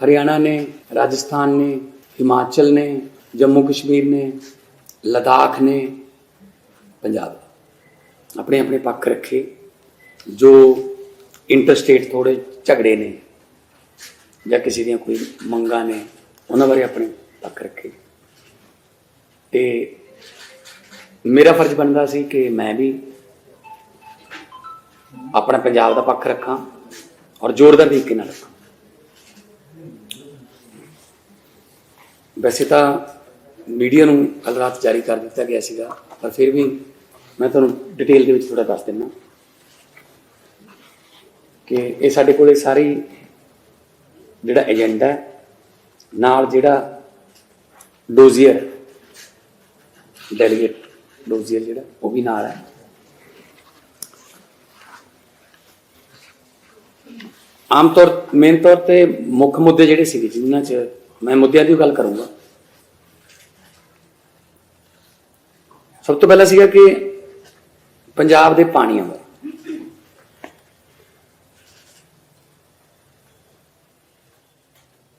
ਹਰਿਆਣਾ ਨੇ, ਰਾਜਸਥਾਨ ਨੇ, ਹਿਮਾਚਲ ਨੇ, ਜੰਮੂ ਕਸ਼ਮੀਰ ਨੇ, ਲਦਾਖ ਨੇ, ਪੰਜਾਬ ਆਪਣੇ ਆਪਣੇ ਪੱਖ ਰੱਖੇ, ਜੋ ਇੰਟਰਸਟੇਟ ਥੋੜੇ ਝਗੜੇ ਨੇ ਜਾਂ ਕਿਸੇ ਦੀਆਂ ਕੋਈ ਮੰਗਾਂ ਨੇ, ਉਹਨਾਂ ਬਾਰੇ ਆਪਣੇ ਪੱਖ ਰੱਖੇ। ਤੇ ਮੇਰਾ ਫਰਜ਼ ਬਣਦਾ ਸੀ ਕਿ ਮੈਂ ਵੀ ਆਪਣਾ ਪੰਜਾਬ ਦਾ ਪੱਖ ਰੱਖਾਂ ਔਰ ਜ਼ੋਰਦਾਰ ਤਰੀਕੇ ਨਾਲ ਰੱਖਾਂ। ਵੈਸੇ ਤਾਂ ਮੀਡੀਆ ਨੂੰ ਕੱਲ ਰਾਤ ਜਾਰੀ ਕਰ ਦਿੱਤਾ ਗਿਆ ਸੀਗਾ, ਪਰ ਫਿਰ ਵੀ ਮੈਂ ਤੁਹਾਨੂੰ ਡਿਟੇਲ ਦੇ ਵਿੱਚ ਥੋੜਾ ਦੱਸ ਦਿੰਦਾ। ਕਿ ਇਹ ਸਾਡੇ ਕੋਲੇ ਸਾਰੀ ਜਿਹੜਾ ਏਜੰਡਾ ਨਾਲ ਜਿਹੜਾ ਡੋਜ਼ੀਅਰ ਡੈਲੀਗੇਟ ਡੋਜ਼ੀਅਰ ਜਿਹੜਾ, ਉਹ ਵੀ ਨਾਲ ਹੈ। ਆਮ ਤੌਰ ਮੇਨ ਤੌਰ ਤੇ ਮੁੱਖ ਮੁੱਦੇ ਜਿਹੜੇ ਸੀਗੇ, ਜਿਨ੍ਹਾਂ 'ਚ ਮੈਂ ਮੁੱਦਿਆਂ ਦੀ ਗੱਲ ਕਰੂੰਗਾ। ਸਭ ਤੋਂ ਪਹਿਲਾਂ ਸੀਗਾ ਕਿ ਪੰਜਾਬ ਦੇ ਪਾਣੀਆਂ ਬਾਰੇ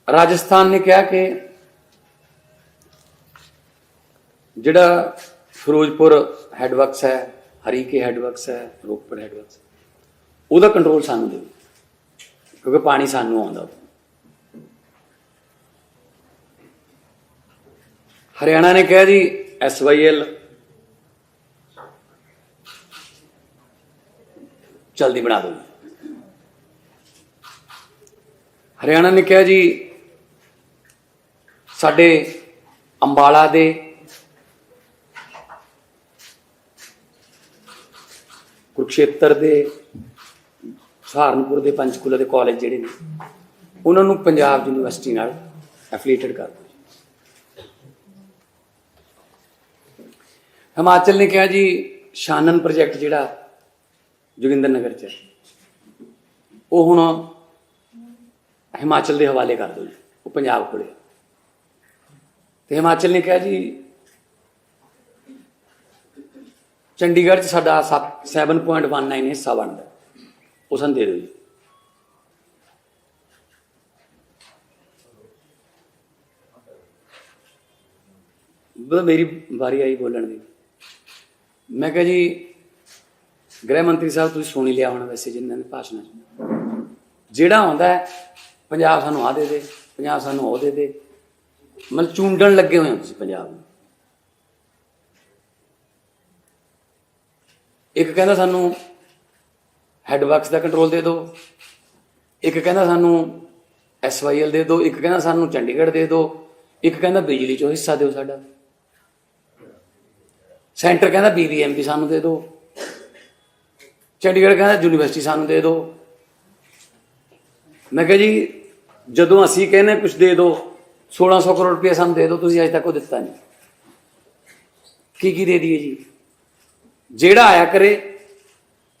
ਰਾਜਸਥਾਨ ਨੇ ਕਿਹਾ ਕਿ ਜਿਹੜਾ ਫਿਰੋਜ਼ਪੁਰ ਹੈਡਵਰਕਸ ਹੈ, ਹਰੀਕੇ ਹੈਡਵਰਕਸ ਹੈ, ਰੋਪੜ ਹੈਡਵਰਕਸ ਉਹਦਾ ਕੰਟਰੋਲ ਸਾਨੂੰ ਦਿਓ, ਕਿਉਂਕਿ ਪਾਣੀ ਸਾਨੂੰ ਆਉਂਦਾ। ਹਰਿਆਣਾ ਨੇ ਕਿਹਾ ਜੀ ਐਸਵਾਈਐਲ ਜਲਦੀ ਬਣਾ ਦਿਓ ਹਰਿਆਣਾ ਨੇ ਕਿਹਾ ਜੀ, ਸਾਡੇ ਅੰਬਾਲਾ ਦੇ ਕੁਰਕਸ਼ੇਤਰ ਦੇ, ਸਹਾਰਨਪੁਰ ਦੇ ਪੰਚਕੂਲਾ ਦੇ ਕਾਲਜ ਜਿਹੜੇ ਨੇ, ਉਹਨਾਂ ਨੂੰ ਪੰਜਾਬ ਯੂਨੀਵਰਸਿਟੀ ਨਾਲ ਐਫੀਲੀਏਟਡ ਕਰ ਦਿਓ। ਹਿਮਾਚਲ ਨੇ ਕਿਹਾ ਜੀ, ਸ਼ਾਨਨ ਪ੍ਰੋਜੈਕਟ ਜਿਹੜਾ ਜੋਗਿੰਦਰ ਨਗਰ ਚ ਉਹ ਹੁਣ ਹਿਮਾਚਲ ਦੇ ਹਵਾਲੇ ਕਰ ਦਿਓ ਜੀ, ਉਹ ਪੰਜਾਬ ਕੋਲੇ। ਹੈ। ਤੇ ਹਿਮਾਚਲ ਨੇ ਕਿਹਾ ਜੀ, ਚੰਡੀਗੜ੍ਹ ਚ ਸਾਡਾ ਸੱਤ- 7.19 ਹਿੱਸਾ ਬਣਦਾ ਉਹ ਸਾਨੂੰ ਦੇ ਦਿਓ ਜੀ। ਬਸ ਮੇਰੀ ਵਾਰੀ ਆਈ ਬੋਲਣ ਦੀ। ਮੈਂ ਕਿਹਾ ਜੀ, ਗ੍ਰਹਿ ਮੰਤਰੀ ਸਾਹਿਬ ਤੁਸੀਂ ਸੁਣ ਹੀ ਲਿਆ ਹੋਣਾ ਵੈਸੇ ਜਿੰਨਾਂ ਦੇ ਭਾਸ਼ਣਾਂ 'ਚ। ਜਿਹੜਾ ਆਉਂਦਾ ਪੰਜਾਬ ਸਾਨੂੰ ਆ ਦੇ ਦੇ, ਪੰਜਾਬ ਸਾਨੂੰ ਉਹ ਦੇ ਦੇ। ਮਤਲਬ ਚੁੰਡਣ ਲੱਗੇ ਹੋਏ ਹੋ ਤੁਸੀਂ ਪੰਜਾਬ ਨੂੰ। ਇੱਕ ਕਹਿੰਦਾ ਸਾਨੂੰ ਹੈਡਵਰਕਸ ਦਾ ਕੰਟਰੋਲ ਦੇ ਦਿਓ। ਇੱਕ ਕਹਿੰਦਾ ਸਾਨੂੰ ਐਸਵਾਈਐਲ ਦੇ ਦਿਓ। ਇੱਕ ਕਹਿੰਦਾ ਸਾਨੂੰ ਚੰਡੀਗੜ੍ਹ ਦੇ ਦਿਓ। ਇੱਕ ਕਹਿੰਦਾ ਬਿਜਲੀ ਚੋਂ ਹਿੱਸਾ ਦਿਓ ਸਾਡਾ। ਸੈਂਟਰ ਕਹਿੰਦਾ ਬੀਬੀਐਮਪੀ ਸਾਨੂੰ ਦੇ ਦਿਓ। ਚੰਡੀਗੜ੍ਹ ਕਹਿੰਦਾ ਯੂਨੀਵਰਸਿਟੀ ਸਾਨੂੰ ਦੇ ਦਿਓ। ਮੈਂ ਕਿਹਾ ਜੀ, ਜਦੋਂ ਅਸੀਂ ਕਹਿੰਦੇ ਕੁਝ ਦੇ ਦਿਓ 1600 ਕਰੋੜ ਰੁਪਏ ਸਾਨੂੰ ਦੇ ਦਿਓ, ਤੁਸੀਂ ਅਜੇ ਤੱਕ ਉਹ ਦਿੱਤਾ ਨਹੀਂ। ਕੀ ਕੀ ਦੇ ਦਈਏ ਜੀ? ਜਿਹੜਾ ਆਇਆ ਕਰੇ,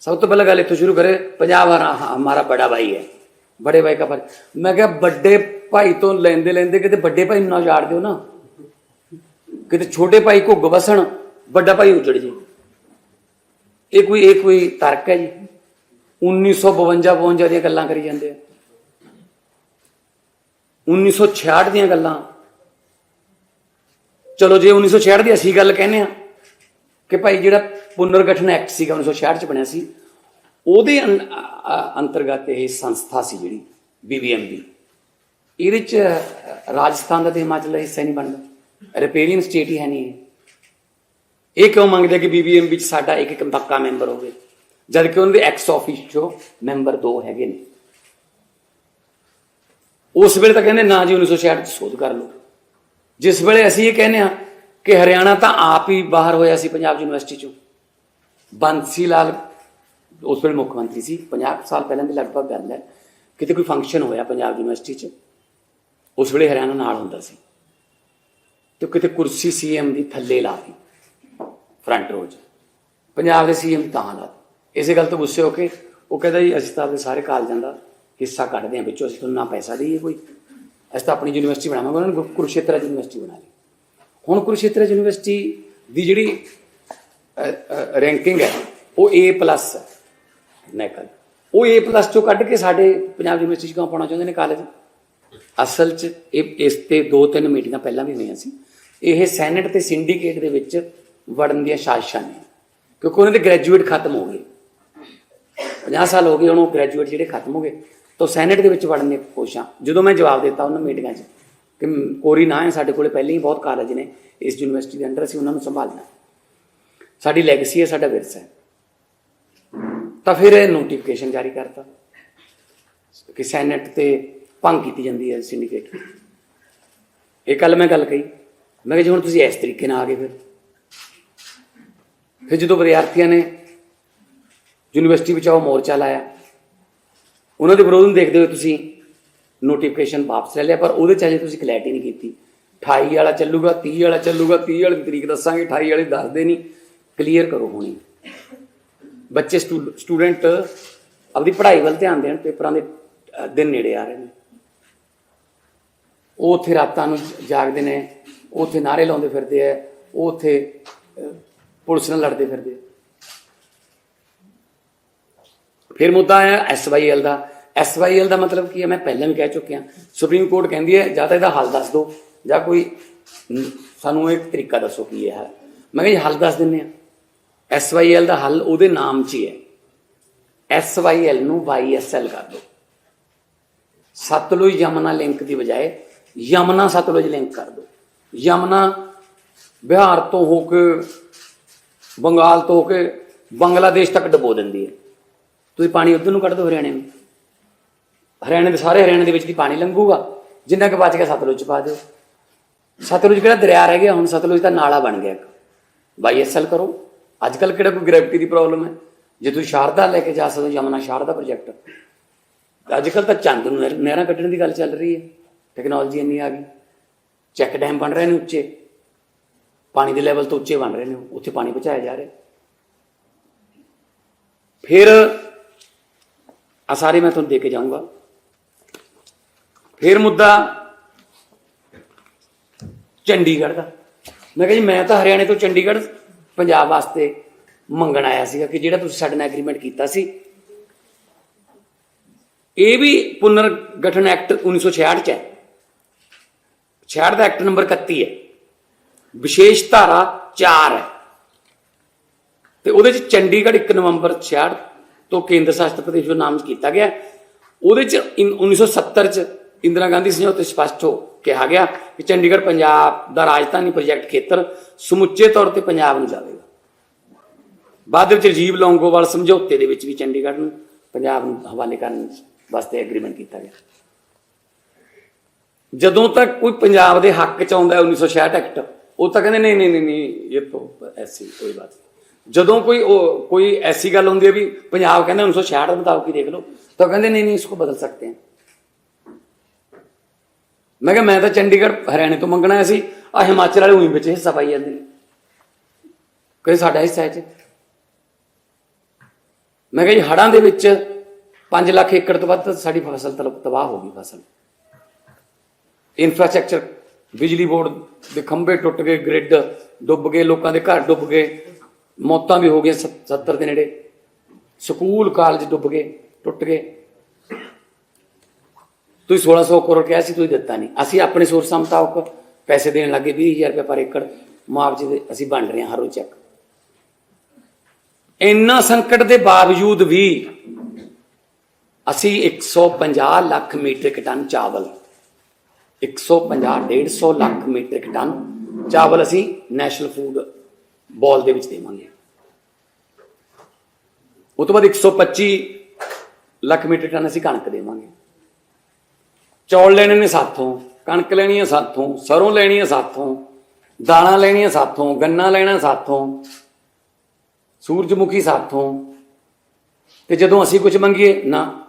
ਸਭ ਤੋਂ ਪਹਿਲਾਂ ਗੱਲ ਇੱਥੋਂ ਸ਼ੁਰੂ ਕਰੇ ਪੰਜਾਬ ਹਰਾ- ਹਮਾਰਾ ਬੜਾ ਭਾਈ ਹੈ। ਬੜੇ ਭਾਈ ਦਾ ਫਰਜ਼ ਮੈਂ ਕਿਹਾ ਵੱਡੇ ਭਾਈ ਤੋਂ ਲੈਂਦੇ ਲੈਂਦੇ ਕਿਤੇ ਵੱਡੇ ਭਾਈ ਨੂੰ ਨਾ ਉਜਾੜ ਦਿਓ ਨਾ। ਕਿਤੇ ਛੋਟੇ ਭਾਈ ਘੁੱਗ ਵਸਣ ਵੱਡਾ ਭਾਈ ਉਜੜ ਜੀ। ਇਹ ਕੋਈ ਇਹ ਕੋਈ ਤਰਕ ਹੈ ਜੀ। 1952 52 ਦੀਆਂ ਗੱਲਾਂ ਕਰੀ ਜਾਂਦੇ ਆ। 1966 ਦੀਆਂ ਗੱਲਾਂ। ਚਲੋ ਜੇ 1966 ਦੀ ਅਸੀਂ ਗੱਲ ਕਹਿੰਦੇ ਆ ਕਿ ਭਾਈ ਜਿਹੜਾ ਪੁਨਰਗਠਨ ਐਕਟ ਸੀਗਾ 1966 ਚ ਬਣਿਆ ਸੀ, ਉਹਦੇ ਅੰ- ਅੰਤਰਗਤ ਇਹ ਸੰਸਥਾ ਸੀ ਜਿਹੜੀ ਬੀਬੀਐਮਬੀ ਇਹਦੇ ਚ ਰਾਜਸਥਾਨ ਦਾ ਤੇ ਹਿਮਾਚਲ ਦਾ ਹਿੱਸਾ ਨਹੀਂ ਬਣਦਾ। ਰਿਪੇਰੀਅਨ ਸਟੇਟ ਹੀ ਹੈ ਨਹੀਂ ਇਹ। ਕਿਉਂ ਮੰਗਦੇ ਆ ਕਿ ਬੀਬੀਐਮਬੀ ਵਿੱਚ ਸਾਡਾ ਇੱਕ ਇੱਕ ਪੱਕਾ ਮੈਂਬਰ ਹੋਵੇ? ਜਦ ਕਿ ਉਹਨਾਂ ਦੇ ਐਕਸ ਆਫੀਸ਼ੋ ਮੈਂਬਰ ਦੋ ਹੈਗੇ ਨੇ। ਉਸ ਵੇਲੇ ਤਾਂ ਕਹਿੰਦੇ, ਨਾ ਜੀ 1966 ਚ ਸੋਧ ਕਰ ਲਓ। ਜਿਸ ਵੇਲੇ ਅਸੀਂ ਇਹ ਕਹਿੰਦੇ ਆ ਕਿ ਹਰਿਆਣਾ ਤਾਂ ਆਪ ਹੀ ਬਾਹਰ ਹੋਇਆ ਸੀ ਪੰਜਾਬ ਯੂਨੀਵਰਸਿਟੀ ਚੋਂ। ਬੰਸੀ ਲਾਲ ਉਸ ਵੇਲੇ ਮੁੱਖ ਮੰਤਰੀ ਸੀ। 50 ਸਾਲ ਪਹਿਲਾਂ ਦੀ ਲਗਭਗ ਗੱਲ ਹੈ। ਕਿਤੇ ਕੋਈ ਫੰਕਸ਼ਨ ਹੋਇਆ ਪੰਜਾਬ ਯੂਨੀਵਰਸਿਟੀ 'ਚ, ਉਸ ਵੇਲੇ ਹਰਿਆਣਾ ਨਾਲ ਹੁੰਦਾ ਸੀ। ਤੇ ਕਿਤੇ ਕੁਰਸੀ ਸੀਐਮ ਦੀ ਥੱਲੇ ਲਾਤੀ ਫਰੰਟ ਰੋਜ ਪੰਜਾਬ ਦੇ ਸੀਐਮ ਤਾਂ ਲਾਤੀ ਇਸੇ ਗੱਲ ਤੋਂ ਗੁੱਸੇ ਹੋ ਕੇ ਉਹ ਕਹਿੰਦਾ ਜੀ, ਅਸੀਂ ਤਾਂ ਆਪਣੇ ਸਾਰੇ ਕਾਲਜਾਂ ਦਾ ਹਿੱਸਾ ਕੱਢਦੇ ਹਾਂ, ਵਿੱਚੋਂ ਅਸੀਂ ਤੁਹਾਨੂੰ ਨਾ ਪੈਸਾ ਦੇਈਏ ਕੋਈ। ਅਸੀਂ ਤਾਂ ਆਪਣੀ ਯੂਨੀਵਰਸਿਟੀ ਬਣਾਵਾਂਗੇ, ਉਹਨਾਂ ਨੇ ਕੁਰੂਕਸ਼ੇਤਰ ਯੂਨੀਵਰਸਿਟੀ ਬਣਾ ਲਈ। ਹੁਣ ਕੁਰੂਕਸ਼ੇਤਰ ਯੂਨੀਵਰਸਿਟੀ ਦੀ ਜਿਹੜੀ ਰੈਂਕਿੰਗ ਹੈ, ਉਹ A+ ਹੈ। ਨੈਕਲ ਉਹ A+ ਚੋਂ ਕੱਢ ਕੇ ਸਾਡੇ ਪੰਜਾਬ ਯੂਨੀਵਰਸਿਟੀ 'ਚ ਕਿਉਂ ਪਾਉਣਾ ਚਾਹੁੰਦੇ ਨੇ ਕਾਲਜ? ਅਸਲ 'ਚ ਇਹ, ਇਸ ਤੇ ਦੋ ਤਿੰਨ ਮੀਟਿੰਗਾਂ ਪਹਿਲਾਂ ਵੀ ਹੋਈਆਂ ਸੀ। ਇਹ ਸੈਨੇਟ ਤੇ ਸਿੰਡੀਕੇਟ ਦੇ ਵਿੱਚ ਵੜਨ ਦੀਆਂ ਸਾਜ਼ਿਸ਼ਾਂ ਨੇ। ਕਿਉਂਕਿ ਉਹਨਾਂ ਦੇ ਗ੍ਰੈਜੂਏਟ ਖਤਮ ਹੋ ਗਏ। 50 ਸਾਲ ਹੋ ਗਏ ਉਹਨੂੰ ਗ੍ਰੈਜੂਏਟ ਜਿਹੜੇ ਖਤਮ ਹੋ ਗਏ। ਤਾਂ ਸੈਨੇਟ ਦੇ ਵਿੱਚ ਵੜਨ ਦੀਆਂ ਕੋਸ਼ਿਸ਼ਾਂ। ਜਦੋਂ ਮੈਂ ਜਵਾਬ ਦਿੱਤਾ ਉਹਨਾਂ ਮੀਟਿੰਗਾਂ 'ਚ ਕਿ ਕੋਰੀ ਨਾ ਹੈ ਸਾਡੇ ਕੋਲੇ ਪਹਿਲਾਂ ਹੀ ਬਹੁਤ ਕਾਲਜ ਨੇ, ਇਸ ਯੂਨੀਵਰਸਿਟੀ ਦੇ ਅੰਡਰ ਅਸੀਂ ਉਹਨਾਂ ਨੂੰ ਸੰਭਾਲਣਾ। ਸਾਡੀ ਲੈਗੇਸੀ ਹੈ, ਸਾਡਾ ਵਿਰਸਾ ਹੈ। ਤਾਂ ਫਿਰ ਇਹ ਨੋਟੀਫਿਕੇਸ਼ਨ ਜਾਰੀ ਕਰਤਾ ਕਿ ਸੈਨੇਟ ਤੇ ਭੰਗ ਕੀਤੀ ਜਾਂਦੀ ਹੈ ਸਿੰਡੀਕੇਟ ਇਹ ਕੱਲ ਮੈਂ ਗੱਲ ਕਹੀ। ਮੈਂ ਕਿਹਾ ਜੀ ਹੁਣ ਤੁਸੀਂ ਇਸ ਤਰੀਕੇ ਨਾਲ ਆ ਗਏ ਫਿਰ। ਫਿਰ ਜਦੋਂ ਵਿਦਿਆਰਥੀਆਂ ਨੇ ਯੂਨੀਵਰਸਿਟੀ ਬਚਾਓ ਮੋਰਚਾ ਲਾਇਆ, ਉਹਨਾਂ ਦੇ ਵਿਰੋਧ ਨੂੰ ਦੇਖਦੇ ਹੋਏ ਤੁਸੀਂ ਨੋਟੀਫਿਕੇਸ਼ਨ ਵਾਪਸ ਲੈ ਲਿਆ, ਪਰ ਉਹਦੇ ਚ ਅਜੇ ਤੁਸੀਂ ਕਲੈਰਟੀ ਨਹੀਂ ਕੀਤੀ। 28 ਵਾਲਾ ਚੱਲੂਗਾ 30 ਵਾਲਾ ਚੱਲੂਗਾ 30 ਵਾਲੀ ਤਰੀਕ ਦੱਸਾਂਗੇ 28 ਵਾਲੀ ਦੱਸਦੇ ਨਹੀਂ। ਕਲੀਅਰ ਕਰੋ ਹੋਣੀ। ਬੱਚੇ ਸਟੂਡੈਂਟ ਆਪਣੀ ਪੜ੍ਹਾਈ ਵੱਲ ਧਿਆਨ ਦੇਣ, ਪੇਪਰਾਂ ਦੇ ਦਿਨ ਨੇੜੇ ਆ ਰਹੇ ਨੇ। ਉਹ ਉੱਥੇ ਰਾਤਾਂ ਨੂੰ ਜਾਗਦੇ ਨੇ, ਉਹ ਉੱਥੇ ਨਾਰੇ ਲਾਉਂਦੇ ਫਿਰਦੇ ਆ, ਉਹ ਉੱਥੇ ਪੁਲਿਸ ਨਾਲ ਲੜਦੇ ਫਿਰਦੇ ਫਿਰ ਮੁੱਦਾ ਆਇਆ ਐਸਵਾਈਐਲ ਦਾ। ਐਸਵਾਈਐਲ ਦਾ ਮਤਲਬ ਕੀ ਹੈ? ਮੈਂ ਪਹਿਲਾਂ ਵੀ ਕਹਿ ਚੁੱਕਿਆ। ਸੁਪਰੀਮ ਕੋਰਟ ਕਹਿੰਦੀ ਹੈ, ਜਾਂ ਤਾਂ ਇਹਦਾ ਹੱਲ ਦੱਸ ਦਿਓ, ਜਾਂ ਕੋਈ ਸਾਨੂੰ ਇੱਕ ਤਰੀਕਾ ਦੱਸੋ ਕੀ ਹੈ ਮੈਂ ਕਿਹਾ ਜੀ, ਹੱਲ ਦੱਸ ਦਿੰਨੇ ਆ। ਐਸਵਾਈਐਲ ਦਾ ਹੱਲ ਉਹਦੇ ਨਾਮ 'ਚ ਹੀ ਹੈ। ਐਸਵਾਈਐਲ ਨੂੰ ਵਾਈਐਸਐਲ ਕਰ ਦਿਓ। ਸਤਲੁਜ ਯਮਨਾ ਲਿੰਕ ਦੀ ਬਜਾਏ ਯਮਨਾ ਸਤਲੁਜ ਲਿੰਕ ਕਰ ਦਿਓ। ਯਮਨਾ ਬਿਹਾਰ ਤੋਂ ਹੋ ਕੇ ਬੰਗਾਲ ਤੋਂ ਹੋ ਕੇ ਬੰਗਲਾਦੇਸ਼ ਤੱਕ ਡਬੋ ਦਿੰਦੀ ਹੈ। ਤੁਸੀਂ ਪਾਣੀ ਉਧਰ ਨੂੰ ਕੱਢ ਦਿਓ ਹਰਿਆਣੇ ਨੂੰ। ਹਰਿਆਣੇ ਦੇ ਸਾਰੇ ਹਰਿਆਣੇ ਦੇ ਵਿੱਚ ਦੀ ਪਾਣੀ ਲੰਘੂਗਾ। ਜਿੰਨਾ ਕੁ ਬਚ ਗਿਆ ਸਤਲੁਜ ਚ ਪਾ ਦਿਓ। ਸਤਲੁਜ ਕਿਹੜਾ ਦਰਿਆ ਰਹਿ ਗਿਆ, ਹੁਣ ਸਤਲੁਜ ਦਾ ਨਾਲਾ ਬਣ ਗਿਆ ਇੱਕ। ਵਾਈਐਸਐਲ ਕਰੋ। ਅੱਜ ਕੱਲ ਕਿਹੜਾ ਕੋਈ ਗ੍ਰੈਵਿਟੀ ਦੀ ਪ੍ਰੋਬਲਮ ਹੈ? ਜੇ ਤੁਸੀਂ ਸ਼ਾਰਦਾ ਲੈ ਕੇ ਜਾ ਸਕਦੇ ਹੋ, ਯਮਨਾ ਸ਼ਾਰਦਾ ਪ੍ਰੋਜੈਕਟ ਅੱਜ ਕੱਲ ਤਾਂ ਚੰਦ ਨੂੰ ਨਹਿਰਾਂ ਕੱਢਣ ਦੀ ਗੱਲ ਚੱਲ ਰਹੀ ਹੈ। ਟੈਕਨੋਲੋਜੀ ਇੰਨੀ ਆ ਗਈ। ਚੈੱਕ ਡੈਮ ਬਣ ਰਹੇ ਨੇ ਉੱਚੇ। ਪਾਣੀ ਦੇ ਲੈਵਲ ਤੋਂ ਉੱਚੇ ਬਣ ਰਹੇ ਨੇ, ਉੱਥੇ ਪਾਣੀ ਪਹੁੰਚਾਇਆ ਜਾ ਰਿਹਾ। ਫਿਰ ਆ ਸਾਰੇ ਮੈਂ ਤੁਹਾਨੂੰ ਦੇ ਕੇ ਜਾਊਂਗਾ। ਫਿਰ ਮੁੱਦਾ ਚੰਡੀਗੜ੍ਹ ਦਾ। ਮੈਂ ਕਿਹਾ ਜੀ, ਮੈਂ ਤਾਂ ਹਰਿਆਣੇ ਤੋਂ ਚੰਡੀਗੜ੍ਹ, ਪੰਜਾਬ ਵਾਸਤੇ ਮੰਗਣ ਆਇਆ ਸੀਗਾ ਕਿ ਜਿਹੜਾ ਤੁਸੀਂ ਸਾਡੇ ਨਾਲ ਐਗਰੀਮੈਂਟ ਕੀਤਾ ਸੀ। ਇਹ ਵੀ ਪੁਨਰ ਗਠਨ ਐਕਟ 1966 ਚ ਹੈ। 66 ਦਾ ਐਕਟ ਨੰਬਰ 31 ਹੈ। ਵਿਸ਼ੇਸ਼ ਧਾਰਾ 4 ਹੈ। ਤੇ ਉਹਦੇ ਚ ਚੰਡੀਗੜ੍ਹ 1 ਨਵੰਬਰ 66 ਤੋਂ ਕੇਂਦਰ ਸ਼ਾਸਿਤ ਪ੍ਰਦੇਸ਼ ਦਾ ਨਾਮ ਕੀਤਾ ਗਿਆ ਉਹਦੇ ਚ ਇਨ- 1970 ਚ ਇੰਦਰਾ ਗਾਂਧੀ ਸਮਝੌਤੇ ਸਪਸ਼ਟ ਹੋ ਕਿਹਾ ਗਿਆ ਕਿ ਚੰਡੀਗੜ੍ਹ ਪੰਜਾਬ ਦਾ ਰਾਜਧਾਨੀ ਪ੍ਰੋਜੈਕਟ ਖੇਤਰ ਸਮੁੱਚੇ ਤੌਰ ਤੇ ਪੰਜਾਬ ਨੂੰ ਜਾਵੇਗਾ। ਬਾਅਦ ਦੇ ਵਿੱਚ ਰਾਜੀਵ ਲੌਂਗੋਵਾਲ ਸਮਝੌਤੇ ਦੇ ਵਿੱਚ ਵੀ ਚੰਡੀਗੜ੍ਹ ਨੂੰ ਪੰਜਾਬ ਨੂੰ ਹਵਾਲੇ ਕਰਨ ਵਾਸਤੇ ਐਗਰੀਮੈਂਟ ਕੀਤਾ ਗਿਆ। ਜਦੋਂ ਤੱਕ ਕੋਈ ਪੰਜਾਬ ਦੇ ਹੱਕ ਚ ਆਉਂਦਾ ਹੈ 1966 ਐਕਟ ਉਹ ਤਾਂ ਕਹਿੰਦੇ ਨਹੀਂ ਨਹੀਂ ਨਹੀਂ ਨਹੀਂ, ਇਹ ਤਾਂ ਐਸੀ ਕੋਈ ਬਾਤ ਨਹੀਂ। ਜਦੋਂ ਕੋਈ ਉਹ, ਕੋਈ ਐਸੀ ਗੱਲ ਹੁੰਦੀ ਹੈ ਵੀ ਪੰਜਾਬ ਕਹਿੰਦਾ 1966 ਦੇ ਮੁਤਾਬਕ ਹੀ ਦੇਖ ਲਓ, ਤਾਂ ਕਹਿੰਦੇ ਨਹੀਂ ਨਹੀਂ, ਇਸਕੋ ਬਦਲ ਸਕਤੇ हैं ਮੈਂ ਕਿਹਾ, ਮੈਂ ਤਾਂ ਚੰਡੀਗੜ੍ਹ, ਹਰਿਆਣੇ ਤੋਂ ਮੰਗਣਾ ਆਇਆ ਸੀ ਆ ਹਿਮਾਚਲ ਵਾਲੇ ਉਹੀ ਵਿੱਚ ਹਿੱਸਾ ਪਾਈ ਜਾਂਦੇ ਨੇ। ਕੋਈ ਸਾਡਾ ਹਿੱਸਾ ਹੈ ਚ ਮੈਂ ਕਿਹਾ ਜੀ ਹੜਾਂ ਦੇ ਵਿੱਚ 5 ਲੱਖ ਏਕੜ ਤੋਂ ਵੱਧ ਸਾਡੀ ਫਸਲ ਤਲ- ਤਬਾਹ ਹੋ ਗਈ ਫਸਲ। ਇਨਫਰਾਸਟ੍ਰਕਚਰ ਬਿਜਲੀ ਬੋਰਡ ਦੇ ਖੰਭੇ ਟੁੱਟ ਗਏ ਗ੍ਰਿਡ ਡੁੱਬ ਗਏ, ਲੋਕਾਂ ਦੇ ਘਰ ਡੁੱਬ ਗਏ, ਮੌਤਾਂ ਵੀ ਹੋ ਗਈਆਂ 70 ਦੇ ਨੇੜੇ। ਸਕੂਲ ਕਾਲਜ ਡੁੱਬ ਗਏ, ਟੁੱਟ ਗਏ। ਤੁਸੀਂ 1600 ਕਰੋੜ ਕਿਹਾ ਸੀ, ਤੁਸੀਂ ਦਿੱਤਾ ਨਹੀਂ। ਅਸੀਂ ਆਪਣੇ ਸੋਰਸਾਂ ਮੁਤਾਬਕ ਪੈਸੇ ਦੇਣ ਲੱਗੇ 20000 ਰੁਪਏ ਪਰ ਏਕੜ ਮੁਆਵਜ਼ੇ ਦੇ ਅਸੀਂ ਵੰਡ ਰਹੇ ਹਾਂ ਹਰ ਰੋਜ਼ ਚੈੱਕ ਇੰਨਾ ਸੰਕਟ ਦੇ ਬਾਵਜੂਦ ਵੀ ਅਸੀਂ 150 ਲੱਖ ਮੀਟ੍ਰਿਕ ਟਨ ਚਾਵਲ 150 150 ਲੱਖ ਮੀਟ੍ਰਿਕ ਟਨ ਚਾਵਲ ਅਸੀਂ ਨੈਸ਼ਨਲ ਫੂਡ ਬੋਲ ਦੇ ਵਿੱਚ ਦੇਵਾਂਗੇ। ਉਹ ਤੋਂ ਬਾਅਦ 125 ਲੱਖ ਮੀਟ੍ਰਿਕ ਟਨ ਅਸੀਂ ਕਣਕ ਦੇਵਾਂਗੇ। ਚੌਲ ਲੈਣੇ ਨੇ ਸਾਥੋਂ, ਕਣਕ ਲੈਣੀ ਹੈ ਸਾਥੋਂ, ਸਰੋਂ ਲੈਣੀ ਹੈ ਸਾਥੋਂ, ਦਾਲਾਂ ਲੈਣੀਆਂ ਸਾਥੋਂ, ਗੰਨਾ ਲੈਣਾ ਸਾਥੋਂ, ਸੂਰਜਮੁਖੀ ਸਾਥੋਂ। ਤੇ ਜਦੋਂ ਅਸੀਂ ਕੁਝ ਮੰਗੀਏ, ਨਾ